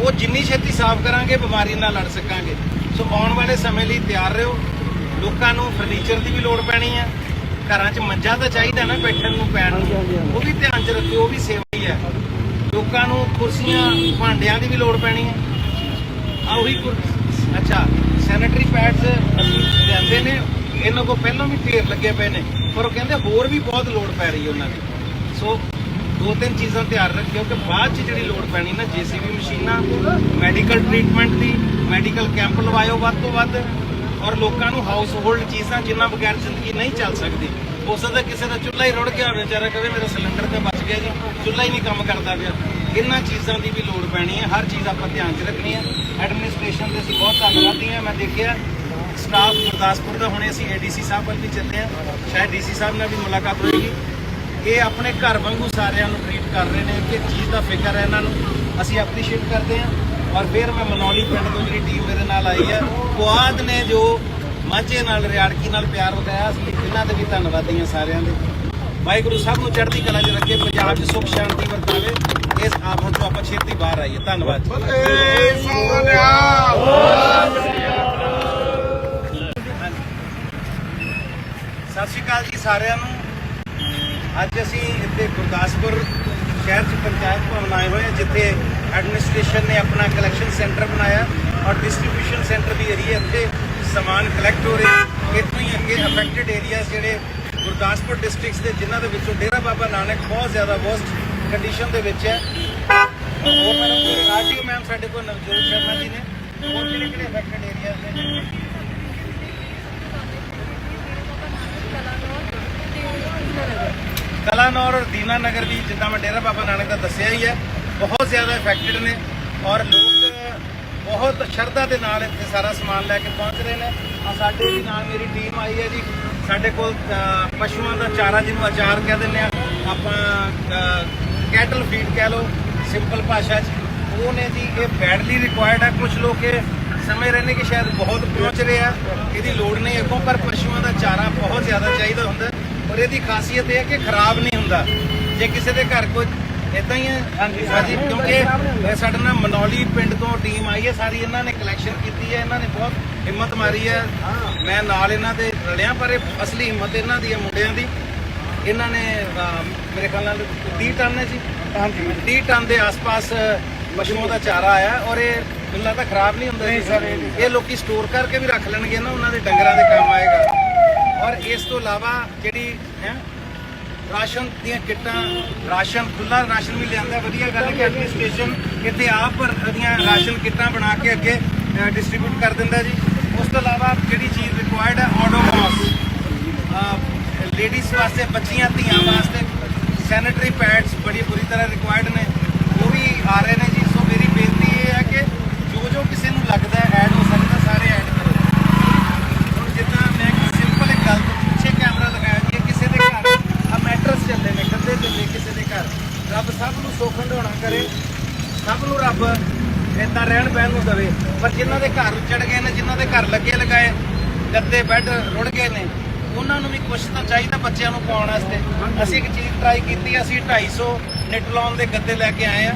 ਉਹ ਜਿੰਨੀ ਛੇਤੀ ਸਾਫ਼ ਕਰਾਂਗੇ ਬਿਮਾਰੀ ਨਾਲ ਲੜ ਸਕਾਂਗੇ। ਸੋ ਆਉਣ ਵਾਲੇ ਸਮੇਂ ਲਈ ਤਿਆਰ ਰਹੋ। ਲੋਕਾਂ ਨੂੰ ਫਰਨੀਚਰ ਦੀ ਵੀ ਲੋੜ ਪੈਣੀ ਹੈ। ਘਰਾਂ 'ਚ ਮੰਜਾ ਤਾਂ ਚਾਹੀਦਾ ਨਾ ਬੈਠਣ ਨੂੰ ਪੈਣ ਹਾਂਜੀ, ਨੂੰ। ਉਹ ਵੀ ਧਿਆਨ 'ਚ ਰੱਖਿਓ ਉਹ ਵੀ ਸੇਵਾ ਹੀ ਹੈ। ਲੋਕਾਂ ਨੂੰ ਕੁਰਸੀਆਂ ਭਾਂਡਿਆਂ ਦੀ ਵੀ ਲੋੜ ਪੈਣੀ ਹੈ। ਆ ਉਹੀ ਅੱਛਾ ਸੈਨੇਟਰੀ ਪੈਡਸ ਅਸੀਂ ਲਿਆਂਦੇ ਨੇ, ਇਹਨਾਂ ਕੋ ਪਹਿਲਾਂ ਵੀ ਢੇਰ ਲੱਗੇ ਪਏ ਨੇ, ਪਰ ਉਹ ਕਹਿੰਦੇ ਹੋਰ ਵੀ ਬਹੁਤ ਲੋੜ ਪੈ ਰਹੀ ਹੈ ਉਹਨਾਂ ਦੀ। ਸੋ ਦੋ ਤਿੰਨ ਚੀਜ਼ਾਂ ਧਿਆਨ ਰੱਖਿਓ ਕਿ ਬਾਅਦ ਚ ਜਿਹੜੀ ਲੋੜ ਪੈਣੀ ਨਾ ਜੀਸੀਬੀ ਮਸ਼ੀਨਾਂ ਮੈਡੀਕਲ ਟ੍ਰੀਟਮੈਂਟ ਦੀ ਮੈਡੀਕਲ ਕੈਂਪ ਲਵਾਇਓ ਵੱਧ ਤੋਂ ਵੱਧ, ਔਰ ਲੋਕਾਂ ਨੂੰ ਹਾਊਸ ਹੋਲਡ ਚੀਜ਼ਾਂ ਜਿੰਨਾ ਬਗੈਰ ਜ਼ਿੰਦਗੀ ਨਹੀਂ ਚੱਲ ਸਕਦੀ। ਹੋ ਸਕਦਾ ਕਿਸੇ ਦਾ ਚੁੱਲ੍ਹਾ ਹੀ ਰੁੜ ਗਿਆ ਹੋਵੇ, ਵਿਚਾਰਾ ਕਹੇ ਮੇਰਾ ਸਿਲੰਡਰ ਤੇ ਬਚ ਗਿਆ ਜੀ, ਚੁੱਲ੍ਹਾ ਹੀ ਨਹੀਂ ਕੰਮ ਕਰਦਾ ਪਿਆ। ਇਹਨਾਂ ਚੀਜ਼ਾਂ ਦੀ ਵੀ ਲੋੜ ਪੈਣੀ ਹੈ, ਹਰ ਚੀਜ਼ ਆਪਾਂ ਧਿਆਨ 'ਚ ਰੱਖਣੀ ਹੈ। ਐਡਮਿਨਿਸਟ੍ਰੇਸ਼ਨ ਦੇ ਅਸੀਂ ਬਹੁਤ ਧੰਨਵਾਦੀ ਹਾਂ। ਮੈਂ ਦੇਖਿਆ ਸਟਾਫ ਗੁਰਦਾਸਪੁਰ ਦਾ, ਹੁਣੇ ਅਸੀਂ ਏਡੀਸੀ ਸਾਹਿਬ ਵੱਲ ਵੀ ਚੱਲੇ ਆ ਸ਼ਾਇਦ ਡੀਸੀ ਸਾਹਿਬ ਨਾਲ ਵੀ ਮੁਲਾਕਾਤ ਹੋਏਗੀ। ਇਹ ਆਪਣੇ ਘਰ ਵਾਂਗੂ ਸਾਰਿਆਂ ਨੂੰ ਟ੍ਰੀਟ ਕਰ ਰਹੇ ਨੇ ਕਿ ਚੀਜ਼ ਦਾ ਫਿਕਰ ਹੈ ਇਹਨਾਂ ਨੂੰ। ਅਸੀਂ ਐਪਰੀਸ਼ੀਏਟ ਕਰਦੇ ਹਾਂ। ਔਰ ਫਿਰ ਮੈਂ ਮਨੌਲੀ ਪਿੰਡ ਤੋਂ ਜਿਹੜੀ ਟੀਮ ਮੇਰੇ ਨਾਲ ਆਈ ਹੈ, ਪੁਆਧ ਨੇ ਜੋ ਮਾਝੇ ਨਾਲ, ਰਿਆੜਕੀ ਨਾਲ ਪਿਆਰ ਵਧਾਇਆ, ਅਸੀਂ ਇਹਨਾਂ ਦੇ ਵੀ ਧੰਨਵਾਦੀ ਹਾਂ ਸਾਰਿਆਂ ਦੇ। ਵਾਹਿਗੁਰੂ ਸਭ ਨੂੰ ਚੜ੍ਹਦੀ ਕਲਾ 'ਚ ਰੱਖੇ ਪੰਜਾਬ 'ਚ ਸੁਖ ਸ਼ਾਂਤੀ ਵਰਤਾਵੇ। ਇਸ ਆਫਤ ਤੋਂ ਆਪਾਂ ਛੇਤੀ ਬਾਹਰ ਆਈਏ। ਧੰਨਵਾਦ। ਸਤਿ ਸ਼੍ਰੀ ਅਕਾਲ ਜੀ ਸਾਰਿਆਂ ਨੂੰ। ਅੱਜ ਅਸੀਂ ਇੱਥੇ ਗੁਰਦਾਸਪੁਰ ਸ਼ਹਿਰ 'ਚ ਪੰਚਾਇਤ ਭਵਨ ਆਏ ਹੋਏ ਹਾਂ ਜਿੱਥੇ ਐਡਮਿਨਿਸਟ੍ਰੇਸ਼ਨ ਨੇ ਆਪਣਾ ਕਲੈਕਸ਼ਨ ਸੈਂਟਰ ਬਣਾਇਆ ਔਰ ਡਿਸਟ੍ਰੀਬਿਊਸ਼ਨ ਸੈਂਟਰ ਵੀ ਏਰੀਆ ਇੱਥੇ ਸਮਾਨ ਕਲੈਕਟ ਹੋ ਰਿਹਾ ਇੱਥੋਂ ਹੀ ਅੱਗੇ ਅਫੈਕਟਡ ਏਰੀਆਜ਼ ਜਿਹੜੇ ਗੁਰਦਾਸਪੁਰ ਡਿਸਟ੍ਰਿਕਟਸ ਦੇ ਜਿਨ੍ਹਾਂ ਦੇ ਵਿੱਚੋਂ ਡੇਰਾ ਬਾਬਾ ਨਾਨਕ ਬਹੁਤ ਜ਼ਿਆਦਾ ਵਰਸਟ ਕੰਡੀਸ਼ਨ ਦੇ ਵਿੱਚ ਹੈ। ਹੋਰ ਮੈਡਮ ਆਰਟੀਓ ਮੈਮ ਸਾਡੇ ਕੋਲ ਨਵਜੋਤ ਸ਼ਰਮਾ ਜੀ ਨੇ। ਹੋਰ ਕਿਹੜੇ ਕਿਹੜੇ ਅਫੈਕਟਡ ਏਰੀਆਜ਼ ਨੇ? ਕਲਾਨੌਰ ਔਰ ਦੀਨਾ ਨਗਰ ਵੀ ਜਿੱਦਾਂ ਮੈਂ ਡੇਰਾ ਬਾਬਾ ਨਾਨਕ ਦਾ ਦੱਸਿਆ ਹੀ ਹੈ, ਬਹੁਤ ਜ਼ਿਆਦਾ ਇਫੈਕਟਡ ਨੇ ਔਰ ਲੋਕ ਬਹੁਤ ਸ਼ਰਧਾ ਦੇ ਨਾਲ ਇੱਥੇ ਸਾਰਾ ਸਮਾਨ ਲੈ ਕੇ ਪਹੁੰਚ ਰਹੇ ਨੇ। ਆ ਸਾਡੇ ਵੀ ਨਾਲ ਮੇਰੀ ਟੀਮ ਆਈ ਹੈ ਜੀ। ਸਾਡੇ ਕੋਲ ਪਸ਼ੂਆਂ ਦਾ ਚਾਰਾ ਜਿਹਨੂੰ ਅਚਾਰ ਕਹਿ ਦਿੰਦੇ ਆ ਆਪਾਂ ਕੈਟਲ ਫੀਡ ਕਹਿ ਲਓ ਸਿੰਪਲ ਭਾਸ਼ਾ 'ਚ। ਉਹ ਨੇ ਜੀ ਇਹ ਬੈਡਲੀ ਰਿਕੁਆਇਰਡ ਹੈ ਕੁਝ ਲੋਕ ਇਹ ਸਮਝ ਰਹੇ ਨੇ ਕਿ ਸ਼ਾਇਦ ਬਹੁਤ ਪਹੁੰਚ ਰਿਹਾ ਇਹਦੀ ਲੋੜ ਨਹੀਂ ਅੱਗੋਂ ਪਰ ਪਸ਼ੂਆਂ ਦਾ ਚਾਰਾ ਬਹੁਤ ਜ਼ਿਆਦਾ ਚਾਹੀਦਾ ਹੁੰਦਾ। ਔਰ ਇਹਦੀ ਖਾਸੀਅਤ ਇਹ ਹੈ ਕਿ ਖਰਾਬ ਨਹੀਂ ਹੁੰਦਾ। ਜੇ ਕਿਸੇ ਦੇ ਘਰ ਕੋਈ ਇਦਾਂ ਹੀ ਹੈ ਹਾਂਜੀ। ਕਿਉਂਕਿ ਇਹ ਸਾਡੇ ਨਾਲ ਮਨੌਲੀ ਪਿੰਡ ਤੋਂ ਟੀਮ ਆਈ ਹੈ। ਸਾਰੀ ਇਹਨਾਂ ਨੇ ਕਲੈਕਸ਼ਨ ਕੀਤੀ ਹੈ। ਇਹਨਾਂ ਨੇ ਬਹੁਤ ਹਿੰਮਤ ਮਾਰੀ ਹੈ। ਮੈਂ ਨਾਲ ਇਹਨਾਂ ਦੇ ਰਲਿਆ ਪਰ ਇਹ ਅਸਲੀ ਹਿੰਮਤ ਇਹਨਾਂ ਦੀ ਹੈ ਮੁੰਡਿਆਂ ਦੀ। ਇਹਨਾਂ ਨੇ ਅਹ, ਮੇਰੇ ਖਿਆਲ ਨਾਲ 30 ਟਨ ਹੈ ਜੀ। ਹਾਂਜੀ। 30 ਟਨ ਦੇ ਆਸ-ਪਾਸ ਪਸ਼ੂਆਂ ਦਾ ਚਾਰਾ ਆਇਆ ਔਰ ਇਹ ਮੈਨੂੰ ਲੱਗਦਾ ਖਰਾਬ ਨਹੀਂ ਹੁੰਦਾ ਨਹੀਂ ਸਰ ਇਹ ਲੋਕੀ ਸਟੋਰ ਕਰਕੇ ਵੀ ਰੱਖ ਲੈਣਗੇ ਨਾ ਉਹਨਾਂ ਦੇ ਡੰਗਰਾਂ ਦੇ ਕੰਮ ਆਏਗਾ। ਔਰ ਇਸ ਤੋਂ ਇਲਾਵਾ ਜਿਹੜੀ ਹੈ ਰਾਸ਼ਨ ਦੀਆਂ ਕਿੱਟਾਂ ਰਾਸ਼ਨ ਖੁੱਲਾ ਰਾਸ਼ਨ ਵੀ ਲਿਆਂਦਾ ਵਧੀਆ ਗੱਲ ਹੈ ਕਿ ਐਡਮਿਨਿਸਟ੍ਰੇਸ਼ਨ ਇੱਥੇ ਆਪ ਦੀਆਂ ਰਾਸ਼ਨ ਕਿੱਟਾਂ ਬਣਾ ਕੇ ਅੱਗੇ ਡਿਸਟ੍ਰੀਬਿਊਟ ਕਰ ਦਿੰਦਾ ਜੀ। ਤੋਂ ਇਲਾਵਾ ਜਿਹੜੀ ਚੀਜ਼ ਰਿਕੁਆਇਰਡ ਹੈ ਆਡੋਮੋਸ ਲੇਡੀਜ਼ ਵਾਸਤੇ, ਬੱਚੀਆਂ, ਧੀਆਂ ਵਾਸਤੇ ਸੈਨੀਟਰੀ ਪੈਡਸ ਬੜੀ ਬੁਰੀ ਤਰ੍ਹਾਂ ਰਿਕੁਆਇਰਡ ਨੇ। ਉਹ ਵੀ ਆ ਰਹੇ ਨੇ ਜੀ। ਸੋ ਮੇਰੀ ਬੇਨਤੀ ਇਹ ਹੈ ਕਿ ਜੋ ਜੋ ਕਿਸੇ ਨੂੰ ਲੱਗਦਾ ਹੈ ਐਡ ਹੋ ਸਕਦਾ ਸਾਰੇ ਐਡ ਕਰੋ। ਹੁਣ ਜਿੱਦਾਂ ਮੈਂ ਸਿੰਪਲ ਇੱਕ ਗੱਲ ਤੋਂ ਪਿੱਛੇ ਕੈਮਰਾ ਲਗਾਇਆ ਜੀ ਇਹ ਕਿਸੇ ਦੇ ਘਰ ਆ ਮੈਟਰਸ ਚੱਲਦੇ ਨੇ, ਗੱਦੇ ਚੱਲੇ ਕਿਸੇ ਦੇ ਘਰ। ਰੱਬ ਸਭ ਨੂੰ ਸੁੱਖ ਹੰਡਾਉਣਾ ਕਰੇ। ਸਭ ਨੂੰ ਰੱਬ ਏਦਾਂ ਰਹਿਣ ਬਹਿਣ ਨੂੰ ਦਵੇ। ਪਰ ਜਿਨ੍ਹਾਂ ਦੇ ਘਰ ਚੜ ਗਏ ਨੇ ਜਿਨ੍ਹਾਂ ਦੇ ਘਰ ਲੱਗੇ ਲਗਾਏ ਗੱਦੇ ਬੈੱਡ ਰੁੜ ਗਏ ਨੇ। ਉਹਨਾਂ ਨੂੰ ਵੀ ਕੁਝ ਤਾਂ ਚਾਹੀਦਾ ਬੱਚਿਆਂ ਨੂੰ ਪਾਉਣ ਵਾਸਤੇ। ਅਸੀਂ ਇੱਕ ਚੀਜ਼ ਟਰਾਈ ਕੀਤੀ, ਅਸੀਂ 250 ਨਿਟ ਲਾਉਣ ਦੇ ਗੱਦੇ ਲੈ ਕੇ ਆਏ ਆ।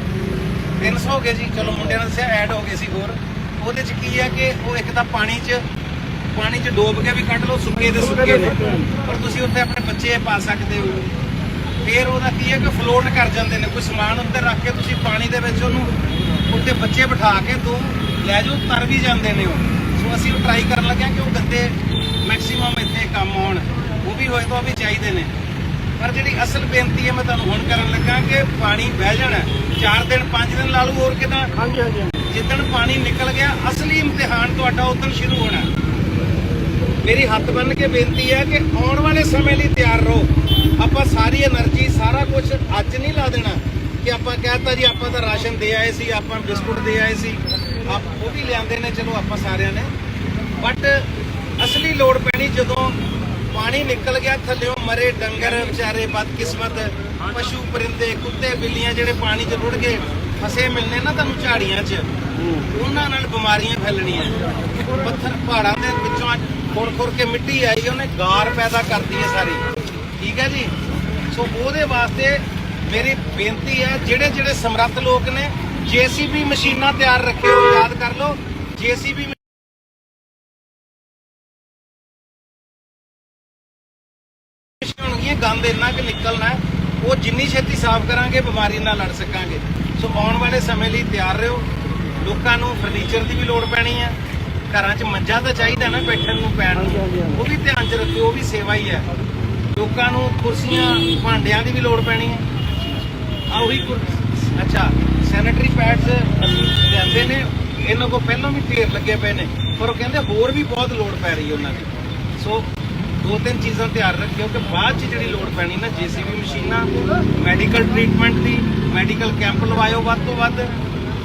300 ਹੋ ਗਏ ਜੀ। ਚਲੋ ਮੁੰਡਿਆਂ ਨੇ ਦੱਸਿਆ ਐਡ ਹੋ ਗਏ ਸੀ ਹੋਰ। ਉਹਦੇ ਚ ਕੀ ਹੈ ਕਿ ਉਹ ਇੱਕ ਤਾਂ ਪਾਣੀ 'ਚ ਪਾਣੀ 'ਚ ਡੋਬ ਕੇ ਵੀ ਕੱਢ ਲਓ, ਸੁੱਕੇ ਦੇ ਸੁੱਕੇ ਨੇ। ਪਰ ਤੁਸੀਂ ਉੱਥੇ ਆਪਣੇ ਬੱਚੇ ਪਾ ਸਕਦੇ ਹੋ। ਫਿਰ ਉਹਦਾ ਕੀ ਹੈ ਕਿ ਫਲੋਟ ਕਰ ਜਾਂਦੇ ਨੇ। ਕੋਈ ਸਮਾਨ ਉੱਤੇ ਰੱਖ ਕੇ ਤੁਸੀਂ ਪਾਣੀ ਦੇ ਵਿੱਚ ਉਹਨੂੰ ਉੱਤੇ ਬੱਚੇ ਬਿਠਾ ਕੇ ਦੋ, ਲੈ ਜਾਓ, ਤਰ ਵੀ ਜਾਂਦੇ ਨੇ ਉਹ। ਅਸੀਂ ਉਹ ਟਰਾਈ ਕਰਨ ਲੱਗੇ ਕਿ ਉਹ ਗੱਦੇ ਮੈਕਸਿਮਮ ਇੱਥੇ ਕੰਮ ਆਉਣ। ਉਹ ਵੀ ਹੋਏ ਤਾਂ ਵੀ ਚਾਹੀਦੇ ਨੇ। ਪਰ ਜਿਹੜੀ ਅਸਲ ਬੇਨਤੀ ਹੈ ਮੈਂ ਤੁਹਾਨੂੰ ਹੁਣ ਕਰਨ ਲੱਗਾ ਕਿ ਪਾਣੀ ਬਹਿ ਜਾਣਾ। 4 ਦਿਨ ਪੰਜ ਦਿਨ ਲਾ ਲੂ ਹੋਰ ਕਿਦਾਂ? ਹਾਂਜੀ ਹਾਂਜੀ ਜਿੱਦਣ ਪਾਣੀ ਨਿਕਲ ਗਿਆ ਅਸਲੀ ਇਮਤਿਹਾਨ ਤੁਹਾਡਾ ਉਦੋਂ ਸ਼ੁਰੂ ਹੋਣਾ। ਮੇਰੀ ਹੱਥ ਬੰਨ ਕੇ ਬੇਨਤੀ ਹੈ ਕਿ ਆਉਣ ਵਾਲੇ ਸਮੇਂ ਲਈ ਤਿਆਰ ਰਹੋ। ਆਪਾਂ ਸਾਰੀ એનર્ਜੀ ਸਾਰਾ ਕੁਝ ਅੱਜ ਨਹੀਂ ਲਾ ਦੇਣਾ ਕਿ ਆਪਾਂ ਕਹਤਾ ਜੀ ਆਪਾਂ ਤਾਂ ਰਾਸ਼ਨ ਦੇ ਆਏ ਸੀ ਆਪਾਂ ਬਿਸਕੁਟ ਦੇ ਆਏ ਸੀ। ਆਪ ਉਹ ਵੀ ਲਿਆਂਦੇ ਨੇ ਚਲੋ ਆਪਾਂ ਸਾਰਿਆਂ ਨੇ। ਬਟ ਅਸਲੀ ਲੋੜ ਪੈਣੀ ਜਦੋਂ ਪਾਣੀ ਨਿਕਲ ਗਿਆ ਥੱਲਿਓਂ ਮਰੇ ਡੰਗਰ, ਵਿਚਾਰੇ ਬਦਕਿਸਮਤ, ਪਸ਼ੂ ਪਰਿੰਦੇ, ਕੁੱਤੇ, ਬਿੱਲੀਆਂ ਜਿਹੜੇ ਪਾਣੀ 'ਚ ਰੁੜ ਗਏ ਫਸੇ ਮਿਲਨੇ ਨਾ ਤੁਹਾਨੂੰ ਝਾੜੀਆਂ 'ਚ, ਉਹਨਾਂ ਨਾਲ ਬਿਮਾਰੀਆਂ ਫੈਲਣੀਆਂ। ਪੱਥਰ ਪਹਾੜਾਂ ਦੇ ਵਿੱਚੋਂ ਅੱਜ ਖੁਰ ਖੁਰ ਕੇ ਮਿੱਟੀ ਆਈ, ਉਹਨੇ ਗਾਰ ਪੈਦਾ ਕਰਦੀ ਹੈ ਸਾਰੀ। ਠੀਕ ਹੈ ਜੀ? ਸੋ ਉਹਦੇ ਵਾਸਤੇ ਮੇਰੀ ਬੇਨਤੀ ਹੈ ਜਿਹੜੇ ਜਿਹੜੇ ਸਮਰੱਥ ਲੋਕ ਨੇ, ਜੀਸੀਬੀ ਮਸ਼ੀਨਾਂ ਤਿਆਰ ਰੱਖਿਓ ਯਾਦ ਕਰ ਲਓ, ਜੀਸੀਬੀ ਹੋਣਗੀਆਂ ਇੰਨਾ ਕਿ ਨਿਕਲਣਾ ਉਹ ਜਿੰਨੀ ਛੇਤੀ ਸਾਫ਼ ਕਰਾਂਗੇ ਬਿਮਾਰੀ ਨਾਲ ਲੜ ਸਕਾਂਗੇ। ਸੋ ਆਉਣ ਵਾਲੇ ਸਮੇਂ ਲਈ ਤਿਆਰ ਰਹੋ। ਲੋਕਾਂ ਨੂੰ ਫਰਨੀਚਰ ਦੀ ਵੀ ਲੋੜ ਪੈਣੀ ਹੈ। ਘਰਾਂ 'ਚ ਮੰਜਾ ਤਾਂ ਚਾਹੀਦਾ ਨਾ, ਬੈਠਣ ਨੂੰ, ਪੈਣ ਨੂੰ। ਉਹ ਵੀ ਧਿਆਨ 'ਚ ਰੱਖਿਓ, ਉਹ ਵੀ ਸੇਵਾ ਹੀ ਹੈ। ਲੋਕਾਂ ਨੂੰ ਕੁਰਸੀਆਂ, ਭਾਂਡਿਆਂ ਦੀ ਵੀ ਲੋੜ ਪੈਣੀ ਹੈ। ਆ ਉਹੀ ਅੱਛਾ ਸੈਨੀਟਰੀ ਪੈਡਸ ਅਸੀਂ ਲਿਆਂਦੇ ਨੇ। ਇਹਨਾਂ ਕੋ ਪਹਿਲਾਂ ਵੀ ਢੇਰ ਲੱਗੇ ਪਏ ਨੇ, ਪਰ ਉਹ ਕਹਿੰਦੇ ਹੋਰ ਵੀ ਬਹੁਤ ਲੋੜ ਪੈ ਰਹੀ ਹੈ ਉਹਨਾਂ ਦੀ। ਸੋ ਦੋ ਤਿੰਨ ਚੀਜ਼ਾਂ ਧਿਆਨ ਰੱਖਿਓ ਕਿ ਬਾਅਦ ਚ ਜਿਹੜੀ ਲੋੜ ਪੈਣੀ ਨਾ ਜੀਸੀਬੀ ਮਸ਼ੀਨਾਂ ਮੈਡੀਕਲ ਟ੍ਰੀਟਮੈਂਟ ਦੀ ਮੈਡੀਕਲ ਕੈਂਪ ਲਵਾਇਓ ਵੱਧ ਤੋਂ ਵੱਧ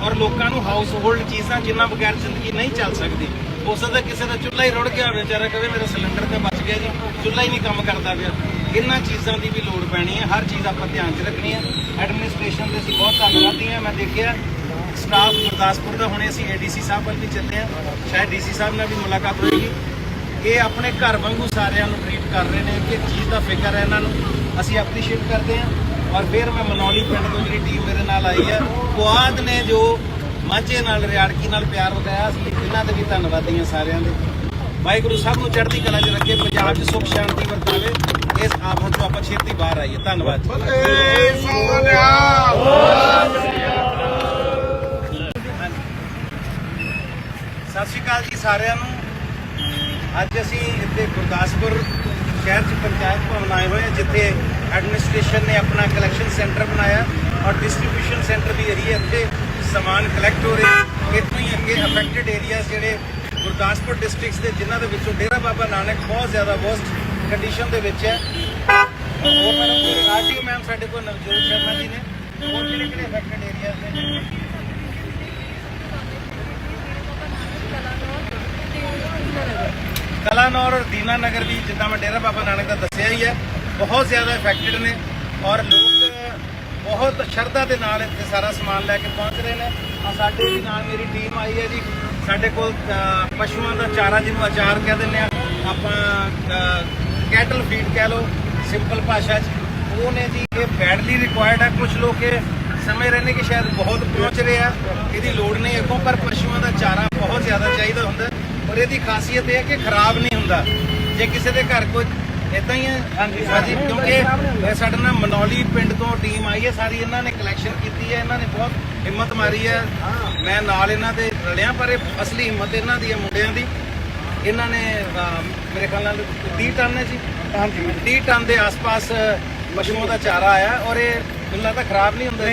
ਔਰ ਲੋਕਾਂ ਨੂੰ ਹਾਊਸ ਹੋਲਡ ਚੀਜ਼ਾਂ ਜਿੰਨਾ ਬਗੈਰ ਜ਼ਿੰਦਗੀ ਨਹੀਂ ਚੱਲ ਸਕਦੀ। ਹੋ ਸਕਦਾ ਕਿਸੇ ਦਾ ਚੁੱਲ੍ਹਾ ਹੀ ਰੁੜ ਗਿਆ ਹੋਵੇ, ਵਿਚਾਰਾ ਕਹੇ ਮੇਰਾ ਸਿਲੰਡਰ ਤੇ ਬਚ ਗਿਆ ਜੀ, ਚੁੱਲ੍ਹਾ ਹੀ ਨਹੀਂ ਕੰਮ ਕਰਦਾ ਪਿਆ। ਇਹਨਾਂ ਚੀਜ਼ਾਂ ਦੀ ਵੀ ਲੋੜ ਪੈਣੀ ਹੈ, ਹਰ ਚੀਜ਼ ਆਪਾਂ ਧਿਆਨ 'ਚ ਰੱਖਣੀ ਹੈ। ਐਡਮਿਨਿਸਟ੍ਰੇਸ਼ਨ ਦੇ ਅਸੀਂ ਬਹੁਤ ਧੰਨਵਾਦੀ ਹਾਂ, ਮੈਂ ਦੇਖਿਆ ਸਟਾਫ ਗੁਰਦਾਸਪੁਰ ਦਾ, ਹੁਣੇ ਅਸੀਂ ਏਡੀਸੀ ਸਾਹਿਬ ਵੱਲ ਵੀ ਚੱਲੇ ਹਾਂ। ਸ਼ਾਇਦ ਡੀਸੀ ਸਾਹਿਬ ਨਾਲ ਵੀ ਮੁਲਾਕਾਤ ਹੋਏਗੀ। ਇਹ ਆਪਣੇ ਘਰ ਵਾਂਗੂ ਸਾਰਿਆਂ ਨੂੰ ਟ੍ਰੀਟ ਕਰ ਰਹੇ ਨੇ ਕਿ ਚੀਜ਼ ਦਾ ਫਿਕਰ ਹੈ ਇਹਨਾਂ ਨੂੰ। ਅਸੀਂ ਐਪਰੀਸ਼ੀਏਟ ਕਰਦੇ ਹਾਂ। ਔਰ ਫਿਰ ਮੈਂ ਮਨੌਲੀ ਪਿੰਡ ਤੋਂ ਜਿਹੜੀ ਟੀਮ ਮੇਰੇ ਨਾਲ ਆਈ ਹੈ ਕੁਆਦ ਨੇ ਜੋ ਮਾਝੇ ਨਾਲ, ਰਿਆੜਕੀ ਨਾਲ ਪਿਆਰ ਵਧਾਇਆ, ਅਸੀਂ ਇਹਨਾਂ ਦੇ ਵੀ ਧੰਨਵਾਦੀ ਹਾਂ ਸਾਰਿਆਂ ਦੇ। ਵਾਹਿਗੁਰੂ ਸਭ ਨੂੰ ਚੜ੍ਹਦੀ ਕਲਾ 'ਚ ਰੱਖੇ, ਪੰਜਾਬ 'ਚ ਸੁਖ, ਸ਼ਾਂਤੀ ਵਰਤਾਵੇ। ਇਸ ਆਫਤ ਤੋਂ ਆਪਾਂ ਛੇਤੀ ਬਾਹਰ ਆਈਏ। ਧੰਨਵਾਦ ਸਤਿ ਸ਼੍ਰੀ ਅਕਾਲ ਜੀ ਸਾਰਿਆਂ ਨੂੰ। ਅੱਜ ਅਸੀਂ ਇੱਥੇ ਗੁਰਦਾਸਪੁਰ ਸ਼ਹਿਰ 'ਚ ਪੰਚਾਇਤ ਭਵਨ ਆਏ ਹੋਏ ਹਾਂ ਜਿੱਥੇ ਐਡਮਿਨਿਸਟ੍ਰੇਸ਼ਨ ਨੇ ਆਪਣਾ ਕਲੈਕਸ਼ਨ ਸੈਂਟਰ ਬਣਾਇਆ ਔਰ ਡਿਸਟ੍ਰੀਬਿਊਸ਼ਨ ਸੈਂਟਰ ਵੀ ਏਰੀਆ ਇੱਥੇ ਸਮਾਨ ਕਲੈਕਟ ਹੋ ਰਿਹਾ ਇੱਥੋਂ ਹੀ ਅੱਗੇ ਅਫੈਕਟਡ ਏਰੀਆਜ਼ ਜਿਹੜੇ ਗੁਰਦਾਸਪੁਰ ਡਿਸਟ੍ਰਿਕਟਸ ਦੇ, ਜਿਨ੍ਹਾਂ ਦੇ ਵਿੱਚੋਂ ਡੇਰਾ ਬਾਬਾ ਨਾਨਕ ਬਹੁਤ ਜ਼ਿਆਦਾ ਵਰਸਟ ਕੰਡੀਸ਼ਨ ਦੇ ਵਿੱਚ ਹੈ। ਹੋਰ ਮੈਡਮ ਆਰਟੀਓ ਮੈਮ ਸਾਡੇ ਕੋਲ ਨਵਜੋਤ ਸ਼ਰਮਾ ਜੀ ਨੇ। ਹੋਰ ਕਿਹੜੇ ਕਿਹੜੇ ਅਫੈਕਟਡ ਏਰੀਆਜ਼ ਨੇ? ਕਲਾਨੌਰ ਔਰ ਦੀਨਾ ਨਗਰ ਵੀ ਜਿੱਦਾਂ ਮੈਂ ਡੇਰਾ ਬਾਬਾ ਨਾਨਕ ਦਾ ਦੱਸਿਆ ਹੀ ਹੈ, ਬਹੁਤ ਜ਼ਿਆਦਾ ਇਫੈਕਟਡ ਨੇ ਔਰ ਲੋਕ ਬਹੁਤ ਸ਼ਰਧਾ ਦੇ ਨਾਲ ਇੱਥੇ ਸਾਰਾ ਸਮਾਨ ਲੈ ਕੇ ਪਹੁੰਚ ਰਹੇ ਨੇ। ਆ ਸਾਡੇ ਵੀ ਨਾਲ ਮੇਰੀ ਟੀਮ ਆਈ ਹੈ ਜੀ। ਸਾਡੇ ਕੋਲ ਪਸ਼ੂਆਂ ਦਾ ਚਾਰਾ ਜਿਹਨੂੰ ਅਚਾਰ ਕਹਿ ਦਿੰਦੇ ਆ, ਆਪਾਂ ਕੈਟਲ ਫੀਡ ਕਹਿ ਲਓ ਸਿੰਪਲ ਭਾਸ਼ਾ 'ਚ। ਉਹ ਨੇ ਜੀ, ਇਹ ਬੈਡਲੀ ਰਿਕੁਆਇਰਡ ਹੈ ਕੁਝ ਲੋਕ ਇਹ ਸਮਝ ਰਹੇ ਨੇ ਕਿ ਸ਼ਾਇਦ ਬਹੁਤ ਪਹੁੰਚ ਰਿਹਾ ਇਹਦੀ ਲੋੜ ਨਹੀਂ ਅੱਗੋਂ ਪਰ ਪਸ਼ੂਆਂ ਦਾ ਚਾਰਾ ਬਹੁਤ ਜ਼ਿਆਦਾ ਚਾਹੀਦਾ ਹੁੰਦਾ। ਔਰ ਇਹਦੀ ਖਾਸੀਅਤ ਇਹ ਹੈ ਕਿ ਖਰਾਬ ਨਹੀਂ ਹੁੰਦਾ। ਜੇ ਕਿਸੇ ਦੇ ਘਰ ਕੋਈ ਇਦਾਂ ਹੀ ਹੈ ਹਾਂਜੀ ਕਿਉਂਕਿ ਇਹ ਸਾਡੇ ਨਾਲ ਮਨੌਲੀ ਪਿੰਡ ਤੋਂ ਟੀਮ ਆਈ ਹੈ ਸਾਰੀ ਇਹਨਾਂ ਨੇ ਕਲੈਕਸ਼ਨ ਕੀਤੀ ਹੈ ਇਹਨਾਂ ਨੇ ਬਹੁਤ ਹਿੰਮਤ ਮਾਰੀ ਹੈ। ਮੈਂ ਨਾਲ ਇਹਨਾਂ ਦੇ ਰਲਿਆ ਪਰ ਇਹ ਅਸਲੀ ਹਿੰਮਤ ਇਹਨਾਂ ਦੀ ਹੈ ਮੁੰਡਿਆਂ ਦੀ। ਇਹਨਾਂ ਨੇ ਮੇਰੇ ਖਿਆਲ ਨਾਲ 30 ਟਨ ਹੈ ਜੀ। ਹਾਂਜੀ। 30 ਟਨ ਦੇ ਆਸ-ਪਾਸ ਪਸ਼ੂਆਂ ਦਾ ਚਾਰਾ ਆਇਆ ਔਰ ਇਹ ਮੈਨੂੰ ਲੱਗਦਾ ਖਰਾਬ ਨਹੀਂ ਹੁੰਦਾ।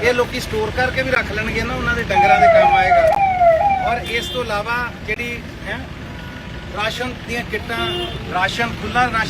ਇਹ ਲੋਕੀ ਸਟੋਰ ਕਰਕੇ ਵੀ ਰੱਖ ਲੈਣਗੇ ਨਾ ਉਹਨਾਂ ਦੇ ਡੰਗਰਾਂ ਦੇ ਕੰਮ ਆਏਗਾ। ਔਰ ਇਸ ਤੋਂ ਇਲਾਵਾ ਜਿਹੜੀ ਹੈ ਰਾਸ਼ਨ ਦੀਆਂ ਕਿੱਟਾਂ ਰਾਸ਼ਨ ਖੁੱਲਾ ਰਾਸ਼ਨ